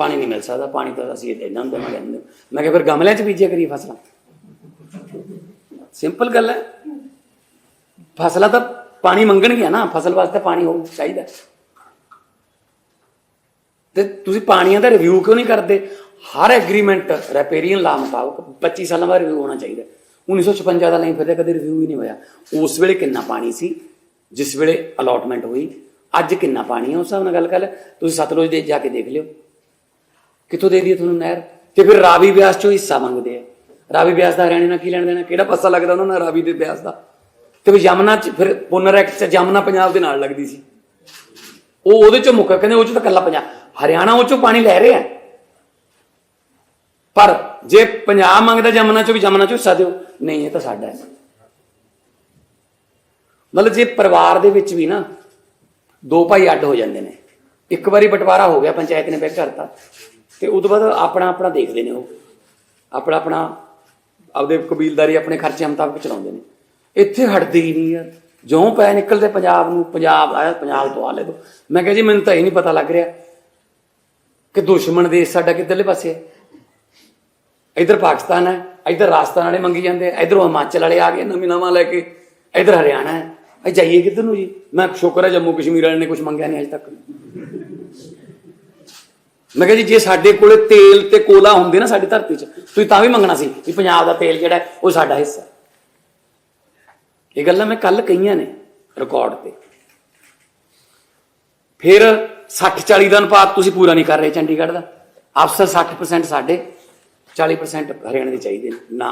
ਪਾਣੀ ਨਹੀਂ ਮਿਲ ਸਕਦਾ, ਪਾਣੀ ਤਾਂ ਅਸੀਂ ਇਹਨਾਂ ਨੂੰ ਦੇਵਾਂਗੇ ਇਹਨਾਂ ਨੂੰ। ਮੈਂ ਕਿਹਾ, ਫਿਰ ਗਮਲਿਆਂ 'ਚ ਬੀਜਿਆ ਕਰੀਏ ਫਸਲਾਂ? ਸਿੰਪਲ ਗੱਲ ਹੈ। ਫਸਲਾਂ ਤਾਂ ਪਾਣੀ ਮੰਗਣਗੀਆਂ ਨਾ, ਫਸਲ ਵਾਸਤੇ ਪਾਣੀ ਹੋਣਾ ਚਾਹੀਦਾ। ਤੇ ਤੁਸੀਂ ਪਾਣੀਆਂ ਦਾ ਰਿਵਿਊ ਕਿਉਂ ਨਹੀਂ ਕਰਦੇ? ਹਰ ਐਗਰੀਮੈਂਟ ਰੈਪੇਰੀਅਨ ਲਾ ਮੁਤਾਬਕ 25 ਸਾਲਾਂ ਬਾਅਦ ਰਿਵਿਊ ਹੋਣਾ ਚਾਹੀਦਾ। 1956 ਦਾ ਨਹੀਂ ਫਿਰਦੇ, ਕਦੇ ਰਿਵਿਊ ਹੀ ਨਹੀਂ ਹੋਇਆ। ਉਸ ਵੇਲੇ ਕਿੰਨਾ ਪਾਣੀ ਸੀ? ਜਿਸ ਵੇਲੇ ਅਲਾਟਮੈਂਟ ਹੋਈ, ਅੱਜ ਕਿੰਨਾ ਪਾਣੀ ਹੈ? ਉਸ ਹਿਸਾਬ ਨਾਲ ਗੱਲ ਕਰ ਲੈ। ਤੁਸੀਂ ਸਤਲੁਜ ਦੇ ਜਾ ਕੇ ਦੇਖ ਲਿਓ। ਕਿੱਥੋਂ ਦੇ ਦਈਏ ਤੁਹਾਨੂੰ ਨਹਿਰ? ਤੇ ਫਿਰ ਰਾਵੀ ਬਿਆਸ ਚੋਂ ਹਿੱਸਾ ਮੰਗਦੇ ਆ। ਰਾਵੀ ਬਿਆਸ ਦਾ ਹਰਿਆਣੇ ਨਾਲ ਕੀ ਲੈਣ ਦੇਣਾ? ਕਿਹੜਾ ਪਾਸਾ ਲੱਗਦਾ ਉਹਨਾਂ ਨਾਲ ਰਾਵੀ ਦੇ ਬਿਆਸ ਦਾ? ਤੇ ਵੀ ਯਮਨਾ ਚ ਫਿਰ ਪੁਨਰ ਐਕਟ ਚ ਯਮਨਾ ਪੰਜਾਬ ਦੇ ਨਾਲ ਲੱਗਦੀ ਸੀ। ਉਹ ਉਹਦੇ ਚੋਂ ਮੁੱਕ ਕਹਿੰਦੇ ਉਹ ਚੋਂ ਤਾਂ ਕੱਲਾ ਪੰਜਾਬ। ਹਰਿਆਣਾ ਉਹ ਚੋਂ ਪਾਣੀ ਲੈ ਰਿਹਾ। ਪਰ ਜੇ ਪੰਜਾਬ ਮੰਗਦਾ ਯਮਨਾ ਚੋਂ ਵੀ ਯਮਨਾ ਚੋਂ ਹਿੱਸਾ ਦਿਓ। ਨਹੀਂ, ਇਹ ਤਾਂ ਸਾਡਾ ਹੈ। ਮਤਲਬ ਜੇ ਪਰਿਵਾਰ ਦੇ ਵਿੱਚ ਵੀ ਨਾ ਦੋ ਭਾਈ ਅੱਡ ਹੋ ਜਾਂਦੇ ਨੇ। ਇੱਕ ਵਾਰੀ ਬਟਵਾਰਾ ਹੋ ਗਿਆ, ਪੰਚਾਇਤ ਨੇ ਬੈਕ ਕਰਤਾ। ਤੇ ਉਸ ਤੋਂ ਬਾਅਦ ਆਪਣਾ ਆਪਣਾ ਦੇਖਦੇ ਨੇ ਉਹ। ਆਪਣਾ ਆਪਣਾ ਆਪਦੇ ਕਬੀਲਦਾਰੀ, ਆਪਣੇ ਖਰਚੇ ਮੁਤਾਬਕ ਚਲਾਉਂਦੇ ਨੇ। ਇੱਥੇ ਹਟਦੀ ਹੀ ਨਹੀਂ ਯਾਰ ਜਿਉਂ ਪੈ ਨਿਕਲਦੇ ਪੰਜਾਬ ਨੂੰ, ਪੰਜਾਬ ਆਇਆ, ਪੰਜਾਬ ਤੋਂ ਆ ਲੈ ਦੋ। ਮੈਂ ਕਿਹਾ ਜੀ, ਮੈਨੂੰ ਤਾਂ ਇਹ ਨਹੀਂ ਪਤਾ ਲੱਗ ਰਿਹਾ ਕਿ ਦੁਸ਼ਮਣ ਦੇਸ਼ ਸਾਡਾ ਕਿੱਧਰਲੇ ਪਾਸੇ ਹੈ ਇਧਰ ਪਾਕਿਸਤਾਨ ਹੈ ਇਧਰ ਰਾਜਸਥਾਨ ਵਾਲੇ ਮੰਗੀ ਜਾਂਦੇ ਆ, ਇਧਰੋਂ ਹਿਮਾਚਲ ਵਾਲੇ ਆ ਗਏ, ਨਵੀਂ ਨਵਾਂ ਲੈ ਕੇ, ਇਧਰ ਹਰਿਆਣਾ ਹੈ ਇਹ ਜਾਈਏ ਕਿੱਧਰ ਨੂੰ ਜੀ? ਮੈਂ ਸ਼ੁਕਰ ਹੈ ਜੰਮੂ ਕਸ਼ਮੀਰ ਵਾਲੇ ਨੇ ਕੁਝ ਮੰਗਿਆ ਨਹੀਂ ਅਜੇ ਤੱਕ। ਮੈਂ ਕਿਹਾ ਜੀ, ਜੇ ਸਾਡੇ ਕੋਲੇ ਤੇਲ ਤੇ ਕੋਲਾ ਹੁੰਦੇ ਨਾ ਸਾਡੀ ਧਰਤੀ 'ਚ, ਤੁਸੀਂ ਤਾਂ ਵੀ ਮੰਗਣਾ ਸੀ ਕਿ ਪੰਜਾਬ ਦਾ ਤੇਲ ਜਿਹੜਾ ਉਹ ਸਾਡਾ ਹਿੱਸਾ ਇਹ ਗੱਲਾਂ ਮੈਂ ਕੱਲ ਕਹੀਆਂ ਨੇ ਰਿਕਾਰਡ ਤੇ। ਫਿਰ 60 40 ਦਾ ਅਨੁਪਾਤ ਤੁਸੀਂ ਪੂਰਾ ਨਹੀਂ ਕਰ ਰਹੇ ਚੰਡੀਗੜ੍ਹ ਦਾ। ਅਫਸਰ 60% ਸਾਡੇ 40% ਹਰਿਆਣੇ ਦੇ ਚਾਹੀਦੇ ਨੇ। ਨਾ,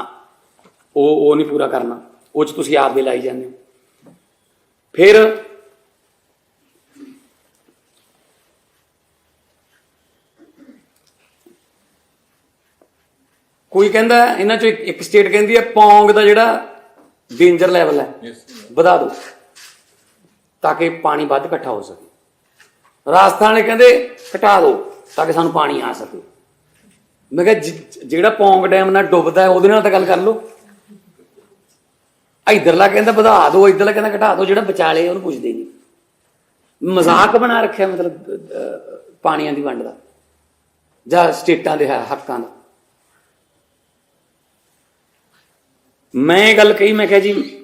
ਉਹ ਉਹ ਨਹੀਂ ਪੂਰਾ ਕਰਨਾ। ਉਹ ਚ ਤੁਸੀਂ ਆਪ ਦੇ ਲਾਈ ਜਾਂਦੇ ਹੋ। ਫਿਰ ਕੋਈ ਕਹਿੰਦਾ ਇਹਨਾਂ ਚੋਂ ਇੱਕ- ਇੱਕ ਸਟੇਟ ਕਹਿੰਦੀ ਹੈ ਪੌਂਗ ਦਾ ਜਿਹੜਾ ਡੇਂਜਰ ਲੈਵਲ ਹੈ ਵਧਾ ਦਿਓ ਤਾਂ ਕਿ ਪਾਣੀ ਵੱਧ ਇਕੱਠਾ ਹੋ ਸਕੇ। ਰਾਜਸਥਾਨ ਵਾਲੇ ਕਹਿੰਦੇ ਘਟਾ ਦਿਓ ਤਾਂ ਕਿ ਸਾਨੂੰ ਪਾਣੀ ਆ ਸਕੇ। ਮੈਂ ਕਿਹਾ ਜਿ- ਜਿਹੜਾ ਪੌਂਗ ਡੈਮ ਨਾਲ ਡੁੱਬਦਾ ਹੈ ਉਹਦੇ ਨਾਲ ਤਾਂ ਗੱਲ ਕਰ ਲਓ। ਇਧਰਲਾ ਕਹਿੰਦਾ ਵਧਾ ਦਿਓ ਇਧਰਲਾ ਕਹਿੰਦਾ ਘਟਾ ਦਿਓ ਜਿਹੜਾ ਵਿਚਾਲੇ ਉਹਨੂੰ ਪੁੱਛਦੇ ਨਹੀਂ ਮਜ਼ਾਕ ਬਣਾ ਰੱਖਿਆ ਮਤਲਬ ਅਹ, ਪਾਣੀਆਂ ਦੀ ਵੰਡ ਦਾ ਜਾਂ ਸਟੇਟਾਂ ਦੇ ਹ- ਹੱਕਾਂ ਦਾ। ਮੈਂ ਇਹ ਗੱਲ ਕਹੀ, ਮੈਂ ਕਿਹਾ ਜੀ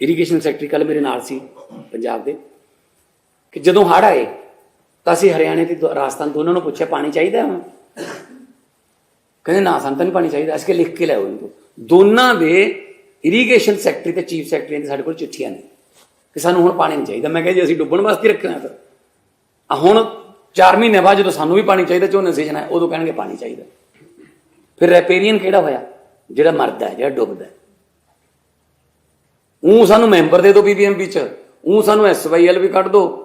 ਇਰੀਗੇਸ਼ਨ ਸੈਕਟਰੀ ਕੱਲ ਮੇਰੇ ਨਾਲ ਸੀ ਪੰਜਾਬ ਦੇ, ਕਿ ਜਦੋਂ ਹੜ੍ਹ ਆਏ, ਤਾਂ ਅਸੀਂ ਹਰਿਆਣੇ ਤੇ ਦੋ- ਰਾਜਸਥਾਨ ਦੋਨਾਂ ਨੂੰ ਪੁੱਛਿਆ, ਪਾਣੀ ਚਾਹੀਦਾ ਹੁਣ? ਕਹਿੰਦੇ ਨਾ, ਸਾਨੂੰ ਤਾਂ ਨਹੀਂ ਪਾਣੀ ਚਾਹੀਦਾ, ਅਸੀਂ ਕਿ ਲਿਖ ਕੇ ਲਿਆਓ ਇਹਨੂੰ। ਦੋਨਾਂ ਦੇ ਇਰੀਗੇਸ਼ਨ ਸੈਕਟਰੀ ਤੇ ਚੀਫ ਸੈਕਟਰੀ ਦੇ ਸਾਡੇ ਕੋਲ ਚਿੱਠੀਆਂ ਨੇ, ਕਿ ਸਾਨੂੰ ਹੁਣ ਪਾਣੀ ਨਹੀਂ ਚਾਹੀਦਾ। ਮੈਂ ਕਿਹਾ ਜੀ, ਅਸੀਂ ਡੁੱਬਣ ਵਾਸਤੇ ਰੱਖਣਾ ਫਿਰ ਆ ਹੁਣ 4 ਮਹੀਨੇ ਬਾਅਦ ਜਦੋਂ ਸਾਨੂੰ ਵੀ ਪਾਣੀ ਚਾਹੀਦਾ, ਝੋਨੇ ਸੀਜ਼ਨ ਹੈ ਉਦੋਂ ਕਹਿਣਗੇ ਪਾਣੀ ਚਾਹੀਦਾ। ਫਿਰ ਰੈਪੇਰੀਅਨ ਕਿਹੜਾ ਹੋਇਆ? ਜਿਹੜਾ ਮਰਦਾ ਹੈ, ਜਿਹੜਾ ਡੁੱਬਦਾ ਹੈ। ਉਹ ਸਾਨੂੰ ਮੈਂਬਰ ਦੇ ਦਿਓ ਬੀਬੀਐਮਬੀ ਚ ਉਹ ਸਾਨੂੰ ਐਸਵਾਈਐਲ ਵੀ ਕੱਢ ਦਿਓ।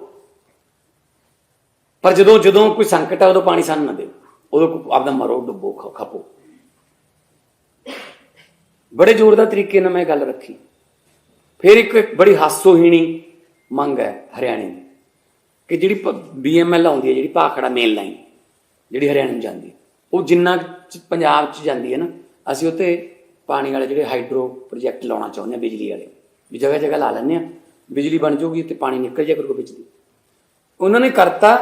ਪਰ ਜਦੋਂ ਜਦੋਂ ਕੋਈ ਸੰਕਟ ਆ, ਉਦੋਂ ਪਾਣੀ ਸਾਨੂੰ ਨਾ ਦਿਓ। ਉਦੋਂ ਆਪਦਾ ਮਰੋ, ਡੁੱਬੋ, ਖ- ਖਪੋ। ਬੜੇ ਜ਼ੋਰਦਾਰ ਤਰੀਕੇ ਨਾਲ ਮੈਂ ਗੱਲ ਰੱਖੀ। ਫਿਰ ਇੱਕ ਬੜੀ ਹਾਸੋਹੀਣੀ ਮੰਗ ਹੈ ਹਰਿਆਣੇ ਦੀ, ਕਿ ਜਿਹੜੀ ਬੀਐਮਐਲ ਆਉਂਦੀ ਹੈ, ਜਿਹੜੀ ਭਾਖੜਾ ਮੇਨ ਲਾਈਨ ਜਿਹੜੀ ਹਰਿਆਣੇ ਨੂੰ ਜਾਂਦੀ ਹੈ, ਉਹ ਜਿੰਨਾ ਪੰਜਾਬ ਚ ਜਾਂਦੀ ਹੈ ਨਾ ਅਸੀਂ ਉੱਤੇ ਪਾਣੀ ਵਾਲੇ ਜਿਹੜੇ ਹਾਈਡਰੋ ਪ੍ਰੋਜੈਕਟ ਲਾਉਣਾ ਚਾਹੁੰਦੇ ਹਾਂ, ਬਿਜਲੀ ਵਾਲੇ। ਵੀ ਜਗ੍ਹਾ ਜਗ੍ਹਾ ਲਾ ਲੈਂਦੇ ਆ ਬਿਜਲੀ ਬਣ ਜਾਊਗੀ ਤੇ ਪਾਣੀ ਨਿਕਲ ਜਾਇਆ ਕਰੂਗਾ ਵਿੱਚ ਦੀ ਉਹਨਾਂ ਨੇ ਕਰਤਾ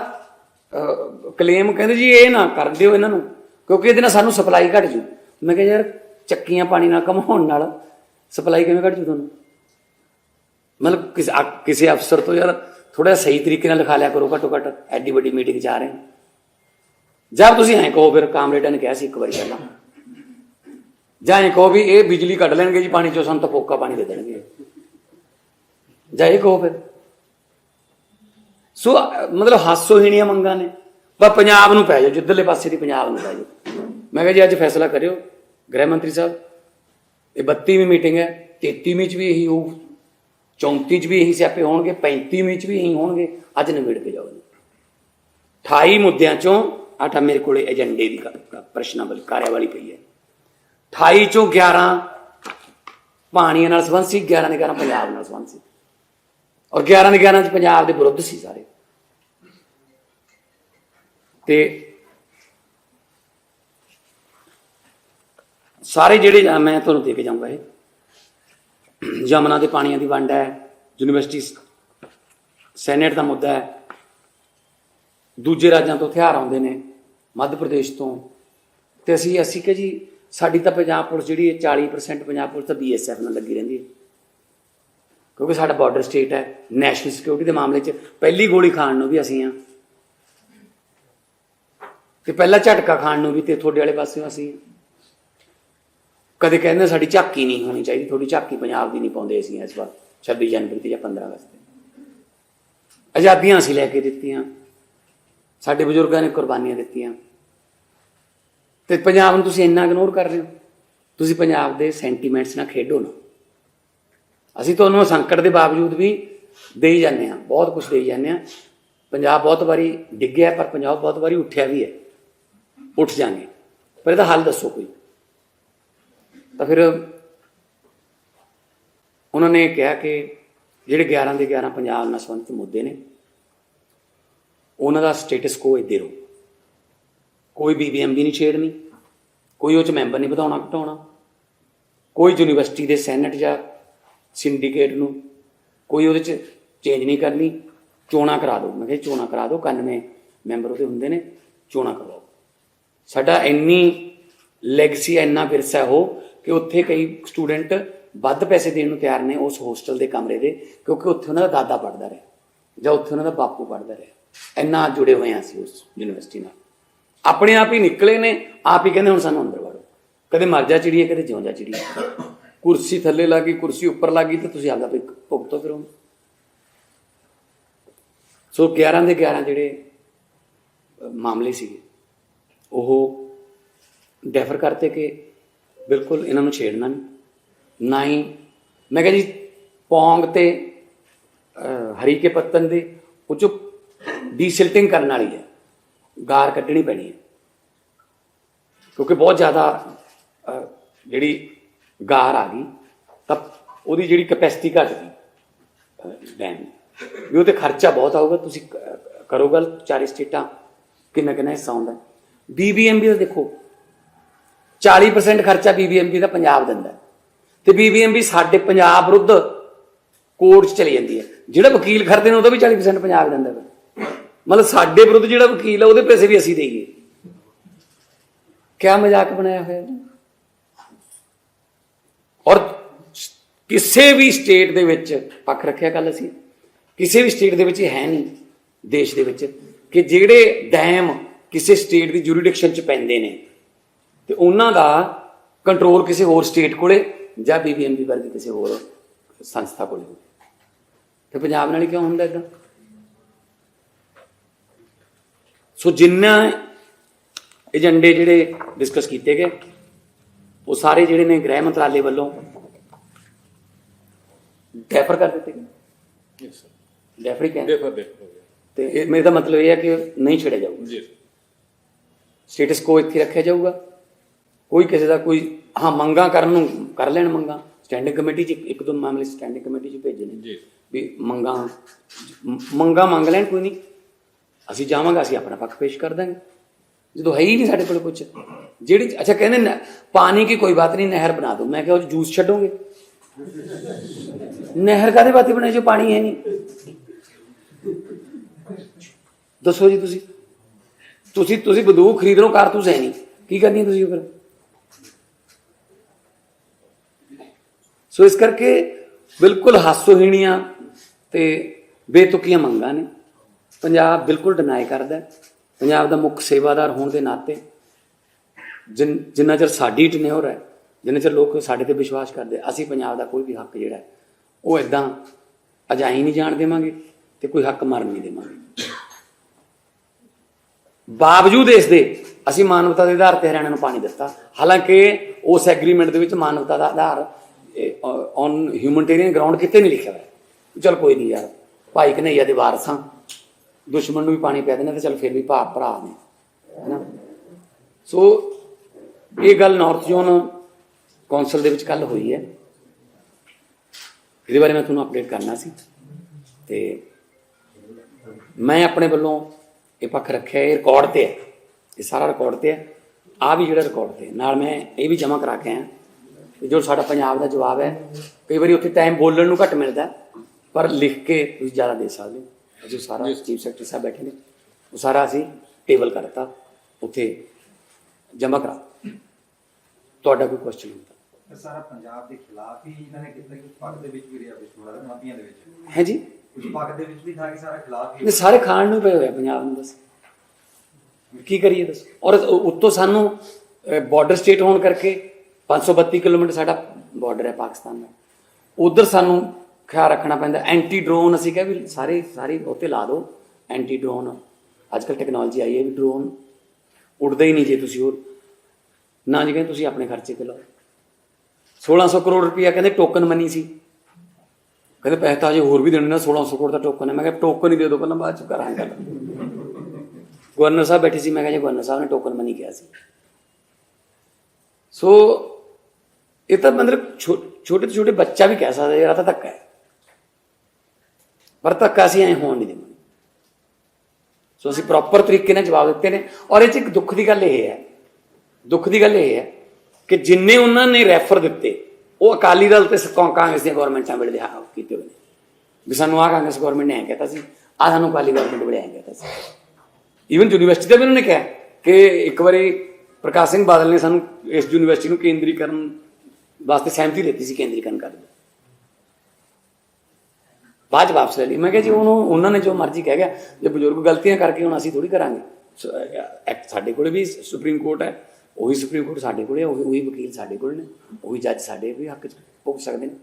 ਕਲੇਮ ਕਹਿੰਦੇ ਜੀ ਇਹ ਨਾ ਕਰ ਦਿਓ ਇਹਨਾਂ ਨੂੰ, ਕਿਉਂਕਿ ਇਹਦੇ ਨਾਲ ਸਾਨੂੰ ਸਪਲਾਈ ਘਟ ਜੂ। ਮੈਂ ਕਿਹਾ ਯਾਰ, ਚੱਕੀਆਂ ਪਾਣੀ ਨਾਲ ਕਮਾਉਣ ਨਾਲ ਸਪਲਾਈ ਕਿਵੇਂ ਘਟ ਜੂ ਤੁਹਾਨੂੰ? ਮਤਲਬ ਕਿਸੇ ਕਿਸੇ ਅਫਸਰ ਤੋਂ ਯਾਰ ਥੋੜਾ ਸਹੀ ਤਰੀਕੇ ਨਾਲ ਲਿਖਾ ਲਿਆ ਕਰੋ ਘੱਟੋ ਘੱਟ, ਐਡੀ ਵੱਡੀ ਮੀਟਿੰਗ ਜਾ ਰਹੇ ਹਾਂ। ਜਦ ਤੁਸੀਂ ਐਂ ਕਹੋ, ਫਿਰ ਕਾਮਰੇਡਾਂ ਨੇ ਕਿਹਾ ਸੀ ਇੱਕ ਵਾਰੀ ਪਹਿਲਾਂ। ਜਾਂ ਇਹ ਕਹੋ ਵੀ ਇਹ ਬਿਜਲੀ ਕੱਢ ਲੈਣਗੇ ਜੀ ਪਾਣੀ ਚੋਂ, ਸਾਨੂੰ ਤਾਂ ਫੋਕਾ ਪਾਣੀ ਦੇ ਦੇਣਗੇ। ਜਾਂ ਇਹ ਕਹੋ ਫਿਰ। ਸੋ, ਮਤਲਬ ਹਾਸੋਹੀਣੀਆਂ ਮੰਗਾਂ ਨੇ। ਬਸ ਪੰਜਾਬ ਨੂੰ ਪੈ ਜਾਓ, ਜਿੱਧਰਲੇ ਪਾਸੇ ਦੀ ਪੰਜਾਬ ਨੂੰ ਪੈ ਜਾਓ। ਮੈਂ ਕਿਹਾ ਜੀ, ਅੱਜ ਫੈਸਲਾ ਕਰਿਓ। ਗ੍ਰਹਿ ਮੰਤਰੀ ਸਾਹਿਬ, ਇਹ 32ਵੀਂ ਮੀਟਿੰਗ ਹੈ 33ਵੀਂ ਚ ਵੀ ਇਹੀ ਹੋਊ 34 ਚ ਵੀ ਇਹੀ ਸਿਆਪੇ ਹੋਣਗੇ 35ਵੀਂ ਚ ਵੀ ਇਹੀ ਹੋਣਗੇ, ਅੱਜ ਨਿਬੇੜ ਕੇ ਜਾਓ ਜੀ। 28 ਮੁੱਦਿਆਂ ਚੋਂ ਆਟਾ ਮੇਰੇ ਕੋਲੇ ਏਜੰਡੇ ਦੀ ਕ- ਕ- ਪ੍ਰਸ਼ਨਾਵਲੀ ਕਾਰਿਆਵਲੀ ਪਈ ਹੈ। 28 ਚੋਂ 11 ਪਾਣੀਆਂ ਨਾਲ ਸੰਬੰਧ ਸੀ 11 ਦੇ 11 ਪੰਜਾਬ ਨਾਲ ਸੰਬੰਧ ਸੀ। ਔਰ 11 ਦੇ 11 ਚ ਪੰਜਾਬ ਦੇ ਵਿਰੁੱਧ ਸੀ ਸਾਰੇ। ਤੇ ਸਾਰੇ ਜਿਹੜੇ ਮੈਂ ਤੁਹਾਨੂੰ ਦੇ ਕੇ ਜਾਊਂਗਾ ਇਹ। ਜਮਨਾ ਦੇ ਪਾਣੀਆਂ ਦੀ ਵੰਡ ਹੈ, ਯੂਨੀਵਰਸਿਟੀ ਸੈਨੇਟ ਦਾ ਮੁੱਦਾ ਹੈ। ਦੂਜੇ ਰਾਜਾਂ ਤੋਂ ਹਥਿਆਰ ਆਉਂਦੇ ਨੇ, ਮੱਧ ਪ੍ਰਦੇਸ਼ ਤੋਂ। ਤੇ ਅਸੀਂ ਅਸੀਂ ਕਿ ਜੀ ਸਾਡੀ ਤਾਂ ਪੰਜਾਬ ਪੁਲਿਸ ਜਿਹੜੀ ਹੈ 40% ਪੰਜਾਬ ਪੁਲਿਸ ਤਾਂ ਬੀਐਸਐਫ ਨਾਲ ਲੱਗੀ ਰਹਿੰਦੀ ਹੈ। ਕਿਉਂਕਿ ਸਾਡਾ ਬਾਰਡਰ ਸਟੇਟ ਹੈ ਨੈਸ਼ਨਲ ਸਿਕਿਉਰਿਟੀ ਦੇ ਮਾਮਲੇ 'ਚ ਪਹਿਲੀ ਗੋਲੀ ਖਾਣ ਨੂੰ ਵੀ ਅਸੀਂ ਆ ਤੇ ਪਹਿਲਾ ਝਟਕਾ ਖਾਣ ਨੂੰ ਵੀ ਤੇ ਤੁਹਾਡੇ ਵਾਲੇ ਪਾਸਿਓਂ ਅਸੀਂ ਕਦੇ ਕਹਿੰਦੇ ਸਾਡੀ ਝਾਕੀ ਨਹੀਂ ਹੋਣੀ ਚਾਹੀਦੀ, ਤੁਹਾਡੀ ਝਾਕੀ ਪੰਜਾਬ ਦੀ ਨਹੀਂ ਪਾਉਂਦੇ ਅਸੀਂ ਇਸ ਵਾਰ 26 ਜਨਵਰੀ ਤੇ ਜਾਂ 15 ਅਗਸਤ ਤੇ ਆਜ਼ਾਦੀਆਂ ਅਸੀਂ ਲੈ ਕੇ ਦਿੱਤੀਆਂ। ਸਾਡੇ ਬਜ਼ੁਰਗਾਂ ਨੇ ਕੁਰਬਾਨੀਆਂ ਦਿੱਤੀਆਂ। ਤੇ ਪੰਜਾਬ ਨੂੰ ਤੁਸੀਂ ਇੰਨਾ ਇਗਨੋਰ ਕਰ ਰਹੇ ਹੋ। ਤੁਸੀਂ ਪੰਜਾਬ ਦੇ ਸੈਂਟੀਮੈਂਟਸ ਨਾਲ ਖੇਡੋ ਨਾ। ਅਸੀਂ ਤੁਹਾਨੂੰ ਸੰਕਟ ਦੇ ਬਾਵਜੂਦ ਵੀ ਦੇਈ ਜਾਂਦੇ ਹਾਂ, ਬਹੁਤ ਕੁਝ ਦੇਈ ਜਾਂਦੇ ਹਾਂ। ਪੰਜਾਬ ਬਹੁਤ ਵਾਰੀ ਡਿੱਗਿਆ ਪਰ ਪੰਜਾਬ ਬਹੁਤ ਵਾਰੀ ਉੱਠਿਆ ਵੀ ਹੈ। ਉੱਠ ਜਾਣਗੇ ਪਰ ਇਹਦਾ ਹੱਲ ਦੱਸੋ ਕੋਈ। ਤਾਂ ਫਿਰ ਉਹਨਾਂ ਨੇ ਕਿਹਾ ਕਿ ਜਿਹੜੇ 11 ਦੇ 11 ਪੰਜਾਬ ਨਾਲ ਸੰਬੰਧਿਤ ਮੁੱਦੇ ਨੇ, ਉਹਨਾਂ ਦਾ ਸਟੇਟਸ ਕੋ ਇੱਦੇ ਰਹੋ। ਕੋਈ ਬੀਬੀਐਮਬੀ ਨਹੀਂ ਛੇੜਨੀ, ਕੋਈ ਉਹ ਚ ਮੈਂਬਰ ਨਹੀਂ ਵਧਾਉਣਾ ਘਟਾਉਣਾ, ਕੋਈ ਯੂਨੀਵਰਸਿਟੀ ਦੇ ਸੈਨੇਟ ਜਾਂ ਸਿੰਡੀਕੇਟ ਨੂੰ ਕੋਈ ਉਹਦੇ ਚ ਚੇਂਜ ਨਹੀਂ ਕਰਨੀ, ਚੋਣਾਂ ਕਰਾ ਦਿਓ। ਮੈਂ ਕਿਹਾ ਚੋਣਾਂ ਕਰਾ ਦਿਓ 91 ਮੈਂਬਰ ਉਹਦੇ ਹੁੰਦੇ ਨੇ, ਚੋਣਾਂ ਕਰਵਾਓ। ਸਾਡਾ ਇੰਨੀ ਲੈਗਸੀ ਇੰਨਾ ਵਿਰਸਾ ਹੋ ਕਿ ਉੱਥੇ ਕਈ ਸਟੂਡੈਂਟ ਵੱਧ ਪੈਸੇ ਦੇਣ ਨੂੰ ਤਿਆਰ ਨੇ ਉਸ ਹੋਸਟਲ ਦੇ ਕਮਰੇ ਦੇ, ਕਿਉਂਕਿ ਉੱਥੇ ਉਹਨਾਂ ਦਾ ਦਾਦਾ ਪੜਦਾ ਰਿਹਾ ਜਾਂ ਉੱਥੇ ਉਹਨਾਂ ਦਾ ਬਾਪੂ ਪੜਦਾ ਰਿਹਾ। ਇੰਨਾ ਜੁੜੇ ਹੋਏ ਹਾਂ ਅਸੀਂ ਉਸ ਯੂਨੀਵਰਸਿਟੀ ਨਾਲ। ਆਪਣੇ ਆਪ ਹੀ ਨਿਕਲੇ ਨੇ ਆਪ ਹੀ ਕਹਿੰਦੇ ਹੁਣ ਸਾਨੂੰ ਅੰਦਰ ਵੜੋ। ਕਦੇ ਮਰ ਜਾ ਚਿੜੀਏ ਕਦੇ ਜਿਉਂ ਜਾ ਚਿੜੀਏ। ਕੁਰਸੀ ਥੱਲੇ ਲੱਗੀ ਕੁਰਸੀ ਉੱਪਰ ਲੱਗੀ ਤੇ ਤੁਸੀਂ ਆਪਦਾ ਭੁਗ- ਭੁਗਤੋ ਫਿਰੋ ਸੋ 11 ਦੇ 11 ਜਿਹੜੇ ਮਾਮਲੇ ਸੀਗੇ ਉਹ ਡੈਫਰ ਕਰਤੇ ਕਿ ਬਿਲਕੁਲ ਇਹਨਾਂ ਨੂੰ ਛੇੜਨਾ ਨਹੀਂ। ਨਾ ਹੀ ਮੈਂ ਕਿਹਾ ਜੀ ਪੌਂਗ ਤੇ ਅ, ਹਰੀ ਕੇ ਪੱਤਨ ਦੇ ਉਹ ਚੋਂ ਡੀਸਿਲਟਿੰਗ ਕਰਨ ਵਾਲੀ ਹੈ। ਗਾਰ ਕੱਢਣੀ ਪੈਣੀ ਹੈ। ਕਿਉਂਕਿ ਬਹੁਤ ਜ਼ਿਆਦਾ ਜਿਹੜੀ ਗਾਰ ਆ ਗਈ, ਤਾਂ ਉਹਦੀ ਜਿਹੜੀ ਕਪੈਸਿਟੀ ਘਟ ਗਈ ਡੈਮ ਵੀ ਉਹ ਤੇ ਖਰਚਾ ਬਹੁਤ ਆਊਗਾ, ਤੁਸੀਂ ਕਰੋ ਗੱਲ ਚਾਰੇ ਸਟੇਟਾਂ ਕਿੰਨਾ ਕਿੰਨਾ ਹਿੱਸਾ ਹੁੰਦਾ। ਬੀਬੀਐਮਬੀ ਦਾ ਦੇਖੋ 40% ਖਰਚਾ ਬੀਬੀਐਮਬੀ ਦਾ ਪੰਜਾਬ ਦਿੰਦਾ ਹੈ। ਤੇ ਬੀਬੀਐਮਬੀ ਸਾਡੇ ਪੰਜਾਬ ਵਿਰੁੱਧ ਕੋਰਟ 'ਚ ਚਲੀ ਜਾਂਦੀ ਹੈ। ਜਿਹੜਾ ਵਕੀਲ ਖਰਦੇ ਨੇ, ਉਹਦਾ ਵੀ 40% ਪੰਜਾਬ ਦਿੰਦਾ ਹੈ। ਮਤਲਬ ਸਾਡੇ ਵਿਰੁੱਧ ਜਿਹੜਾ ਵਕੀਲ ਹੈ ਉਹਦੇ ਪੈਸੇ ਵੀ ਅਸੀਂ ਦੇਈਏ। ਕਿਆ ਮਜ਼ਾਕ ਬਣਾਇਆ ਹੋਇਆ ਹੈ ਔਰ ਕਿਸੇ ਵੀ ਸਟੇਟ ਦੇ ਵਿੱਚ ਪੱਖ ਰੱਖਿਆ ਕੱਲ ਅਸੀਂ ਕਿਸੇ ਵੀ ਸਟੇਟ ਦੇ ਵਿੱਚ ਹੈ ਨਹੀਂ ਦੇਸ਼ ਦੇ ਵਿੱਚ ਕਿ ਜਿਹੜੇ ਡੈਮ ਕਿਸੇ ਸਟੇਟ ਦੀ ਜੁਰੀਡਿਕਸ਼ਨ ਚ ਪੈਂਦੇ ਨੇ ਤੇ ਉਹਨਾਂ ਦਾ ਕੰਟਰੋਲ ਕਿਸੇ ਹੋਰ ਸਟੇਟ ਕੋਲੇ ਜਾਂ ਬੀਬੀਐਮਬੀ ਵਰਗੀ ਕਿਸੇ ਹੋਰ ਸੰਸਥਾ ਕੋਲੇ। ਤੇ ਪੰਜਾਬ ਨਾਲ ਹੀ ਕਿਉਂ ਹੁੰਦਾ ਇਦਾਂ ਸੋ ਜਿੰਨਾ ਏਜੰਡੇ ਜਿਹੜੇ ਡਿਸਕਸ ਕੀਤੇ ਗਏ ਉਹ ਸਾਰੇ ਜਿਹੜੇ ਨੇ ਗ੍ਰਹਿ ਮੰਤਰਾਲੇ ਵੱਲੋਂ ਡੈਫਰ ਕਰ ਦਿੱਤੇ ਗਏ? ਯੈਸ ਸਰ ਡੈਫਰ ਹੀ ਕਹਿੰਦੇ ਡੇਫਰ ਤੇ ਮੇਰੇ ਦਾ ਮਤਲਬ ਇਹ ਹੈ ਕਿ ਨਹੀਂ ਛੱਡਿਆ ਜਾਊਗਾ। ਜੀ ਸਟੇਟਸ ਕੋ ਇੱਥੇ ਰੱਖਿਆ ਜਾਊਗਾ। ਕੋਈ ਕਿਸੇ ਦਾ ਕੋਈ ਹਾਂ ਮੰਗਾ ਕਰਨ ਨੂੰ ਕਰ ਲੈਣ ਮੰਗਾ। ਸਟੈਂਡਿੰਗ ਕਮੇਟੀ 'ਚ ਇੱਕ ਦੋ ਮਾਮਲੇ ਸਟੈਂਡਿੰਗ ਕਮੇਟੀ 'ਚ ਭੇਜੇ ਨੇ। ਜੀ ਵੀ ਮੰਗਾ ਮੰਗਾ ਮੰਗ ਲੈਣ ਕੋਈ ਨਹੀਂ। ਅਸੀਂ ਜਾਵਾਂਗੇ, ਅਸੀਂ ਆਪਣਾ ਪੱਖ ਪੇਸ਼ ਕਰ ਦਾਂਗੇ। ਜਦੋਂ ਹੈ ਹੀ ਨਹੀਂ ਸਾਡੇ ਕੋਲ ਕੁਝ ਜਿਹੜੀ, ਅੱਛਾ, ਕਹਿੰਦੇ ਨੇ, ਪਾਣੀ ਕੀ ਕੋਈ ਬਾਤ ਨਹੀਂ, ਨਹਿਰ ਬਣਾ ਦੋ ਮੈਂ ਕਿਹਾ, ਉਹ ਜੂਸ ਛੱਡੋਗੇ? ਨਹਿਰ ਕਾਦੇ ਬਾਤੀ ਬਣਾਈ ਜੋ, ਪਾਣੀ ਹੈ ਨਹੀਂ? ਦੱਸੋ ਜੀ ਤੁਸੀਂ। ਤੁਸੀਂ ਤੁਸੀਂ ਬੰਦੂਕ ਖਰੀਦ ਲਓ ਕਾਰਤੂਸ ਹੈ ਨਹੀਂ। ਕੀ ਕਰਨੀ ਤੁਸੀਂ ਉਹ ਫਿਰ? ਸੋ ਇਸ ਕਰਕੇ ਬਿਲਕੁਲ ਹਾਸੋਹੀਣੀਆਂ ਤੇ ਬੇਤੁਕੀਆਂ ਮੰਗਾਂ ਨੇ। ਪੰਜਾਬ ਬਿਲਕੁਲ ਡਿਨਾਈ ਕਰਦਾ ਪੰਜਾਬ ਦਾ ਮੁੱਖ ਸੇਵਾਦਾਰ ਹੋਣ ਦੇ ਨਾਤੇ ਜਿਨ, ਜਿੰਨਾ ਚਿਰ ਸਾਡੀ ਟਨਿਓਰ ਹੈ, ਜਿੰਨਾ ਚਿਰ ਲੋਕ ਸਾਡੇ ਤੇ ਵਿਸ਼ਵਾਸ ਕਰਦੇ, ਅਸੀਂ ਪੰਜਾਬ ਦਾ ਕੋਈ ਵੀ ਹੱਕ ਜਿਹੜਾ ਉਹ ਇਦਾਂ ਅਜਾਈ ਨਹੀਂ ਜਾਣ ਦੇਵਾਂਗੇ ਤੇ ਕੋਈ ਹੱਕ ਮਰਨ ਨਹੀਂ ਦੇਵਾਂਗੇ। ਬਾਵਜੂਦ ਇਸ ਦੇ ਅਸੀਂ ਮਾਨਵਤਾ ਦੇ ਆਧਾਰ ਤੇ ਹਰਿਆਣਾ ਨੂੰ ਪਾਣੀ ਦਿੱਤਾ। ਹਾਲਾਂਕਿ ਉਸ ਐਗਰੀਮੈਂਟ ਦੇ ਵਿੱਚ ਮਾਨਵਤਾ ਦਾ ਆਧਾਰ ਔਨ ਹਿਊਮਨਟੇਰੀਅਨ ਗਰਾਊਂਡ ਕਿਤੇ ਨਹੀਂ ਲਿਖਿਆ ਹੋਇਆ। ਚਲ ਕੋਈ ਨਹੀਂ ਯਾਰ, ਭਾਈ ਕਨਈਆ ਦੇ ਵਾਰਸਾਂ ਦੁਸ਼ਮਣ ਨੂੰ ਵੀ ਪਾਣੀ ਪਿਆ ਦੇਣਾ ਤੇ ਚਲ ਫਿਰ ਵੀ ਭਾ ਭਰਾ ਨੇ ਹੈਨਾ ਸੋ ਇਹ ਗੱਲ ਨਾਰਥ ਜ਼ੋਨ ਕੌਂਸਲ ਦੇ ਵਿੱਚ ਕੱਲ ਹੋਈ ਹੈ। ਇਹਦੇ ਬਾਰੇ ਮੈਂ ਤੁਹਾਨੂੰ ਅਪਡੇਟ ਕਰਨਾ ਸੀ। ਤੇ ਮੈਂ ਆਪਣੇ ਵੱਲੋਂ ਇਹ ਪੱਖ ਰੱਖਿਆ, ਇਹ ਰਿਕਾਰਡ ਤੇ ਹੈ। ਇਹ ਸਾਰਾ ਰਿਕਾਰਡ ਤੇ ਹੈ। ਆ ਵੀ ਜਿਹੜਾ ਰਿਕਾਰਡ ਤੇ ਨਾਲ ਮੈਂ ਇਹ ਵੀ ਜਮ੍ਹਾਂ ਕਰਾ ਕੇ ਆਇਆ ਕਿ ਜੋ ਸਾਡਾ ਪੰਜਾਬ ਦਾ ਜਵਾਬ ਹੈ, ਕਈ ਵਾਰੀ ਉੱਥੇ ਟਾਈਮ ਬੋਲਣ ਨੂੰ ਘੱਟ ਮਿਲਦਾ ਪਰ ਲਿਖ ਕੇ ਤੁਸੀਂ ਜ਼ਿਆਦਾ ਦੇ ਸਕਦੇ ਹੋ। ਜੋ ਸਾਰਾ ਚੀਫ ਸੈਕਟਰੀ ਸਾਹਿਬ ਬੈਠੇ ਨੇ। ਉਹ ਸਾਰਾ ਅਸੀਂ ਟੇਬਲ ਕਰਤਾ ਉੱਥੇ ਜਮ੍ਹਾਂ ਕਰਾ ਤੁਹਾਡਾ ਕੋਈ ਕੁਐਸਚਨ ਹੁੰਦਾ? ਸਾਰਾ ਪੰਜਾਬ ਦੇ ਖਿਲਾਫ ਹੀ ਇਹਨਾਂ ਨੇ ਕੀਤਾ ਕਿ ਪੱਗ ਦੇ ਵਿੱਚ ਵੀ ਰਿਹਾ ਵਿਛੋੜਾ ਦਾ ਮਾਪੀਆਂ ਦੇ ਵਿੱਚ। ਹੈ ਜੀ? ਕੁਝ ਪੱਗ ਦੇ ਵਿੱਚ ਵੀ ਥਾ ਕਿ ਸਾਰਾ ਖਿਲਾਫ ਹੀ ਸਾਰੇ ਖਾਣ ਨੂੰ ਪਏ ਹੋਏ ਆ ਪੰਜਾਬ ਨੂੰ ਦੱਸ ਕੀ ਕਰੀਏ ਦੱਸ ਔਰ ਉੱਤੋਂ ਸਾਨੂੰ ਬਾਰਡਰ ਸਟੇਟ ਹੋਣ ਕਰਕੇ 532 ਕਿਲੋਮੀਟਰ ਸਾਡਾ ਬਾਰਡਰ ਹੈ ਪਾਕਿਸਤਾਨ ਦਾ। ਉਧਰ ਸਾਨੂੰ ਖਿਆਲ ਰੱਖਣਾ ਪੈਂਦਾ। ਐਂਟੀ ਡਰੋਨ ਅਸੀਂ ਕਿਹਾ ਵੀ ਸਾਰੇ ਸਾਰੇ ਉੱਤੇ ਲਾ ਦਿਓ ਐਂਟੀ ਡਰੋਨ ਅੱਜ ਕੱਲ ਟੈਕਨੋਲੋਜੀ ਆਈ ਹੈ ਵੀ ਡਰੋਨ ਉੱਡਦਾ ਹੀ ਨਹੀਂ ਜੇ ਤੁਸੀਂ ਉਹ ਨਾ ਜੀ ਕਹਿੰਦੇ ਤੁਸੀਂ ਆਪਣੇ ਖਰਚੇ ਤੇ ਲਾਓ। 1600 ਕਰੋੜ ਰੁਪਇਆ ਕਹਿੰਦੇ ਟੋਕਨ ਮਨੀ ਸੀ। ਕਹਿੰਦੇ ਪੈਸੇ ਤਾਂ ਜੇ ਹੋਰ ਵੀ ਦੇਣੇ ਨੇ 1600 ਕਰੋੜ ਦਾ ਟੋਕਨ ਹੈ। ਮੈਂ ਕਿਹਾ ਟੋਕਨ ਹੀ ਦੇ ਦਿਓ, ਪਹਿਲਾਂ ਬਾਅਦ ਚ ਕਰਾਂਗੇ ਗੱਲ। ਗਵਰਨਰ ਸਾਹਿਬ ਬੈਠੇ ਸੀ, ਮੈਂ ਕਿਹਾ ਜੀ ਗਵਰਨਰ ਸਾਹਿਬ ਨੇ ਟੋਕਨ ਮਨੀ ਕਿਹਾ ਸੀ। ਸੋ ਇਹ ਤਾਂ ਮਤਲਬ ਛੋ- ਛੋਟੇ ਤੋਂ ਛੋਟੇ ਬੱਚਾ ਵੀ ਕਹਿ ਸਕਦਾ, ਯਾਰ ਤਾਂ ਧੱਕਾ ਹੈ। ਪਰ ਧੱਕਾ ਅਸੀਂ ਐ ਹੋਣ ਨਹੀਂ ਦੇਵਾਂਗੇ ਸੋ ਅਸੀਂ ਪ੍ਰੋਪਰ ਤਰੀਕੇ ਨਾਲ ਜਵਾਬ ਦਿੱਤੇ ਨੇ। ਔਰ ਇਹ ਚ ਇੱਕ ਦੁੱਖ ਦੀ ਗੱਲ ਇਹ ਹੈ, ਦੁੱਖ ਦੀ ਗੱਲ ਇਹ ਹੈ ਕਿ ਜਿੰਨੇ ਉਹਨਾਂ ਨੇ ਰੈਫਰ ਦਿੱਤੇ, ਉਹ ਅਕਾਲੀ ਦਲ ਤੇ ਸ- ਕਾਂਗਰਸ ਦੀਆਂ ਗਵਰਨਮੈਂਟਾਂ ਵੇਲੇ ਦੇ ਹਾਂ ਕੀਤੇ ਹੋਏ ਨੇ। ਵੀ ਸਾਨੂੰ ਆਹ ਕਾਂਗਰਸ ਗਵਰਨਮੈਂਟ ਨੇ ਐਂ ਕਹਿਤਾ ਸੀ, ਆਹ ਸਾਨੂੰ ਅਕਾਲੀ ਗਵਰਨਮੈਂਟ ਵੇਲੇ ਐਂ ਕਹਿਤਾ ਸੀ। ਈਵਨ ਯੂਨੀਵਰਸਿਟੀ ਦਾ ਵੀ ਉਹਨਾਂ ਨੇ ਕਿਹਾ ਕਿ ਇੱਕ ਵਾਰੀ ਪ੍ਰਕਾਸ਼ ਸਿੰਘ ਬਾਦਲ ਨੇ ਸਾਨੂੰ ਇਸ ਯੂਨੀਵਰਸਿਟੀ ਨੂੰ ਕੇਂਦਰੀਕਰਨ ਵਾਸਤੇ ਸਹਿਮਤੀ ਦਿੱਤੀ ਸੀ, ਕੇਂਦਰੀਕਰਨ ਕਰਨ ਦੀ। ਬਾਅਦ ਚ ਵਾਪਸ ਲੈ ਲਈ ਮੈਂ ਕਿਹਾ ਜੀ ਉਹਨੂੰ ਉਹਨਾਂ ਨੇ ਜੋ ਮਰਜ਼ੀ ਕਹਿ ਗਿਆ ਜੇ ਬਜ਼ੁਰਗ ਗਲਤੀਆਂ ਕਰਕੇ ਹੁਣ ਅਸੀਂ ਥੋੜੀ ਕਰਾਂਗੇ ਸ- ਅਹ ਐਕਟ ਸਾਡੇ ਕੋਲੇ ਵੀ ਸੁਪਰੀਮ ਕੋਰਟ ਹੈ ਉਹੀ ਸੁਪਰੀਮ ਕੋਰਟ ਸਾਡੇ ਕੋਲੇ ਹੈ, ਉਹੀ ਉਹੀ ਵਕੀਲ ਸਾਡੇ ਕੋਲ ਨੇ ਉਹੀ ਜੱਜ ਸਾਡੇ ਵੀ ਹੱਕ ਚ ਭੁਗਤ ਸਕਦੇ ਨੇ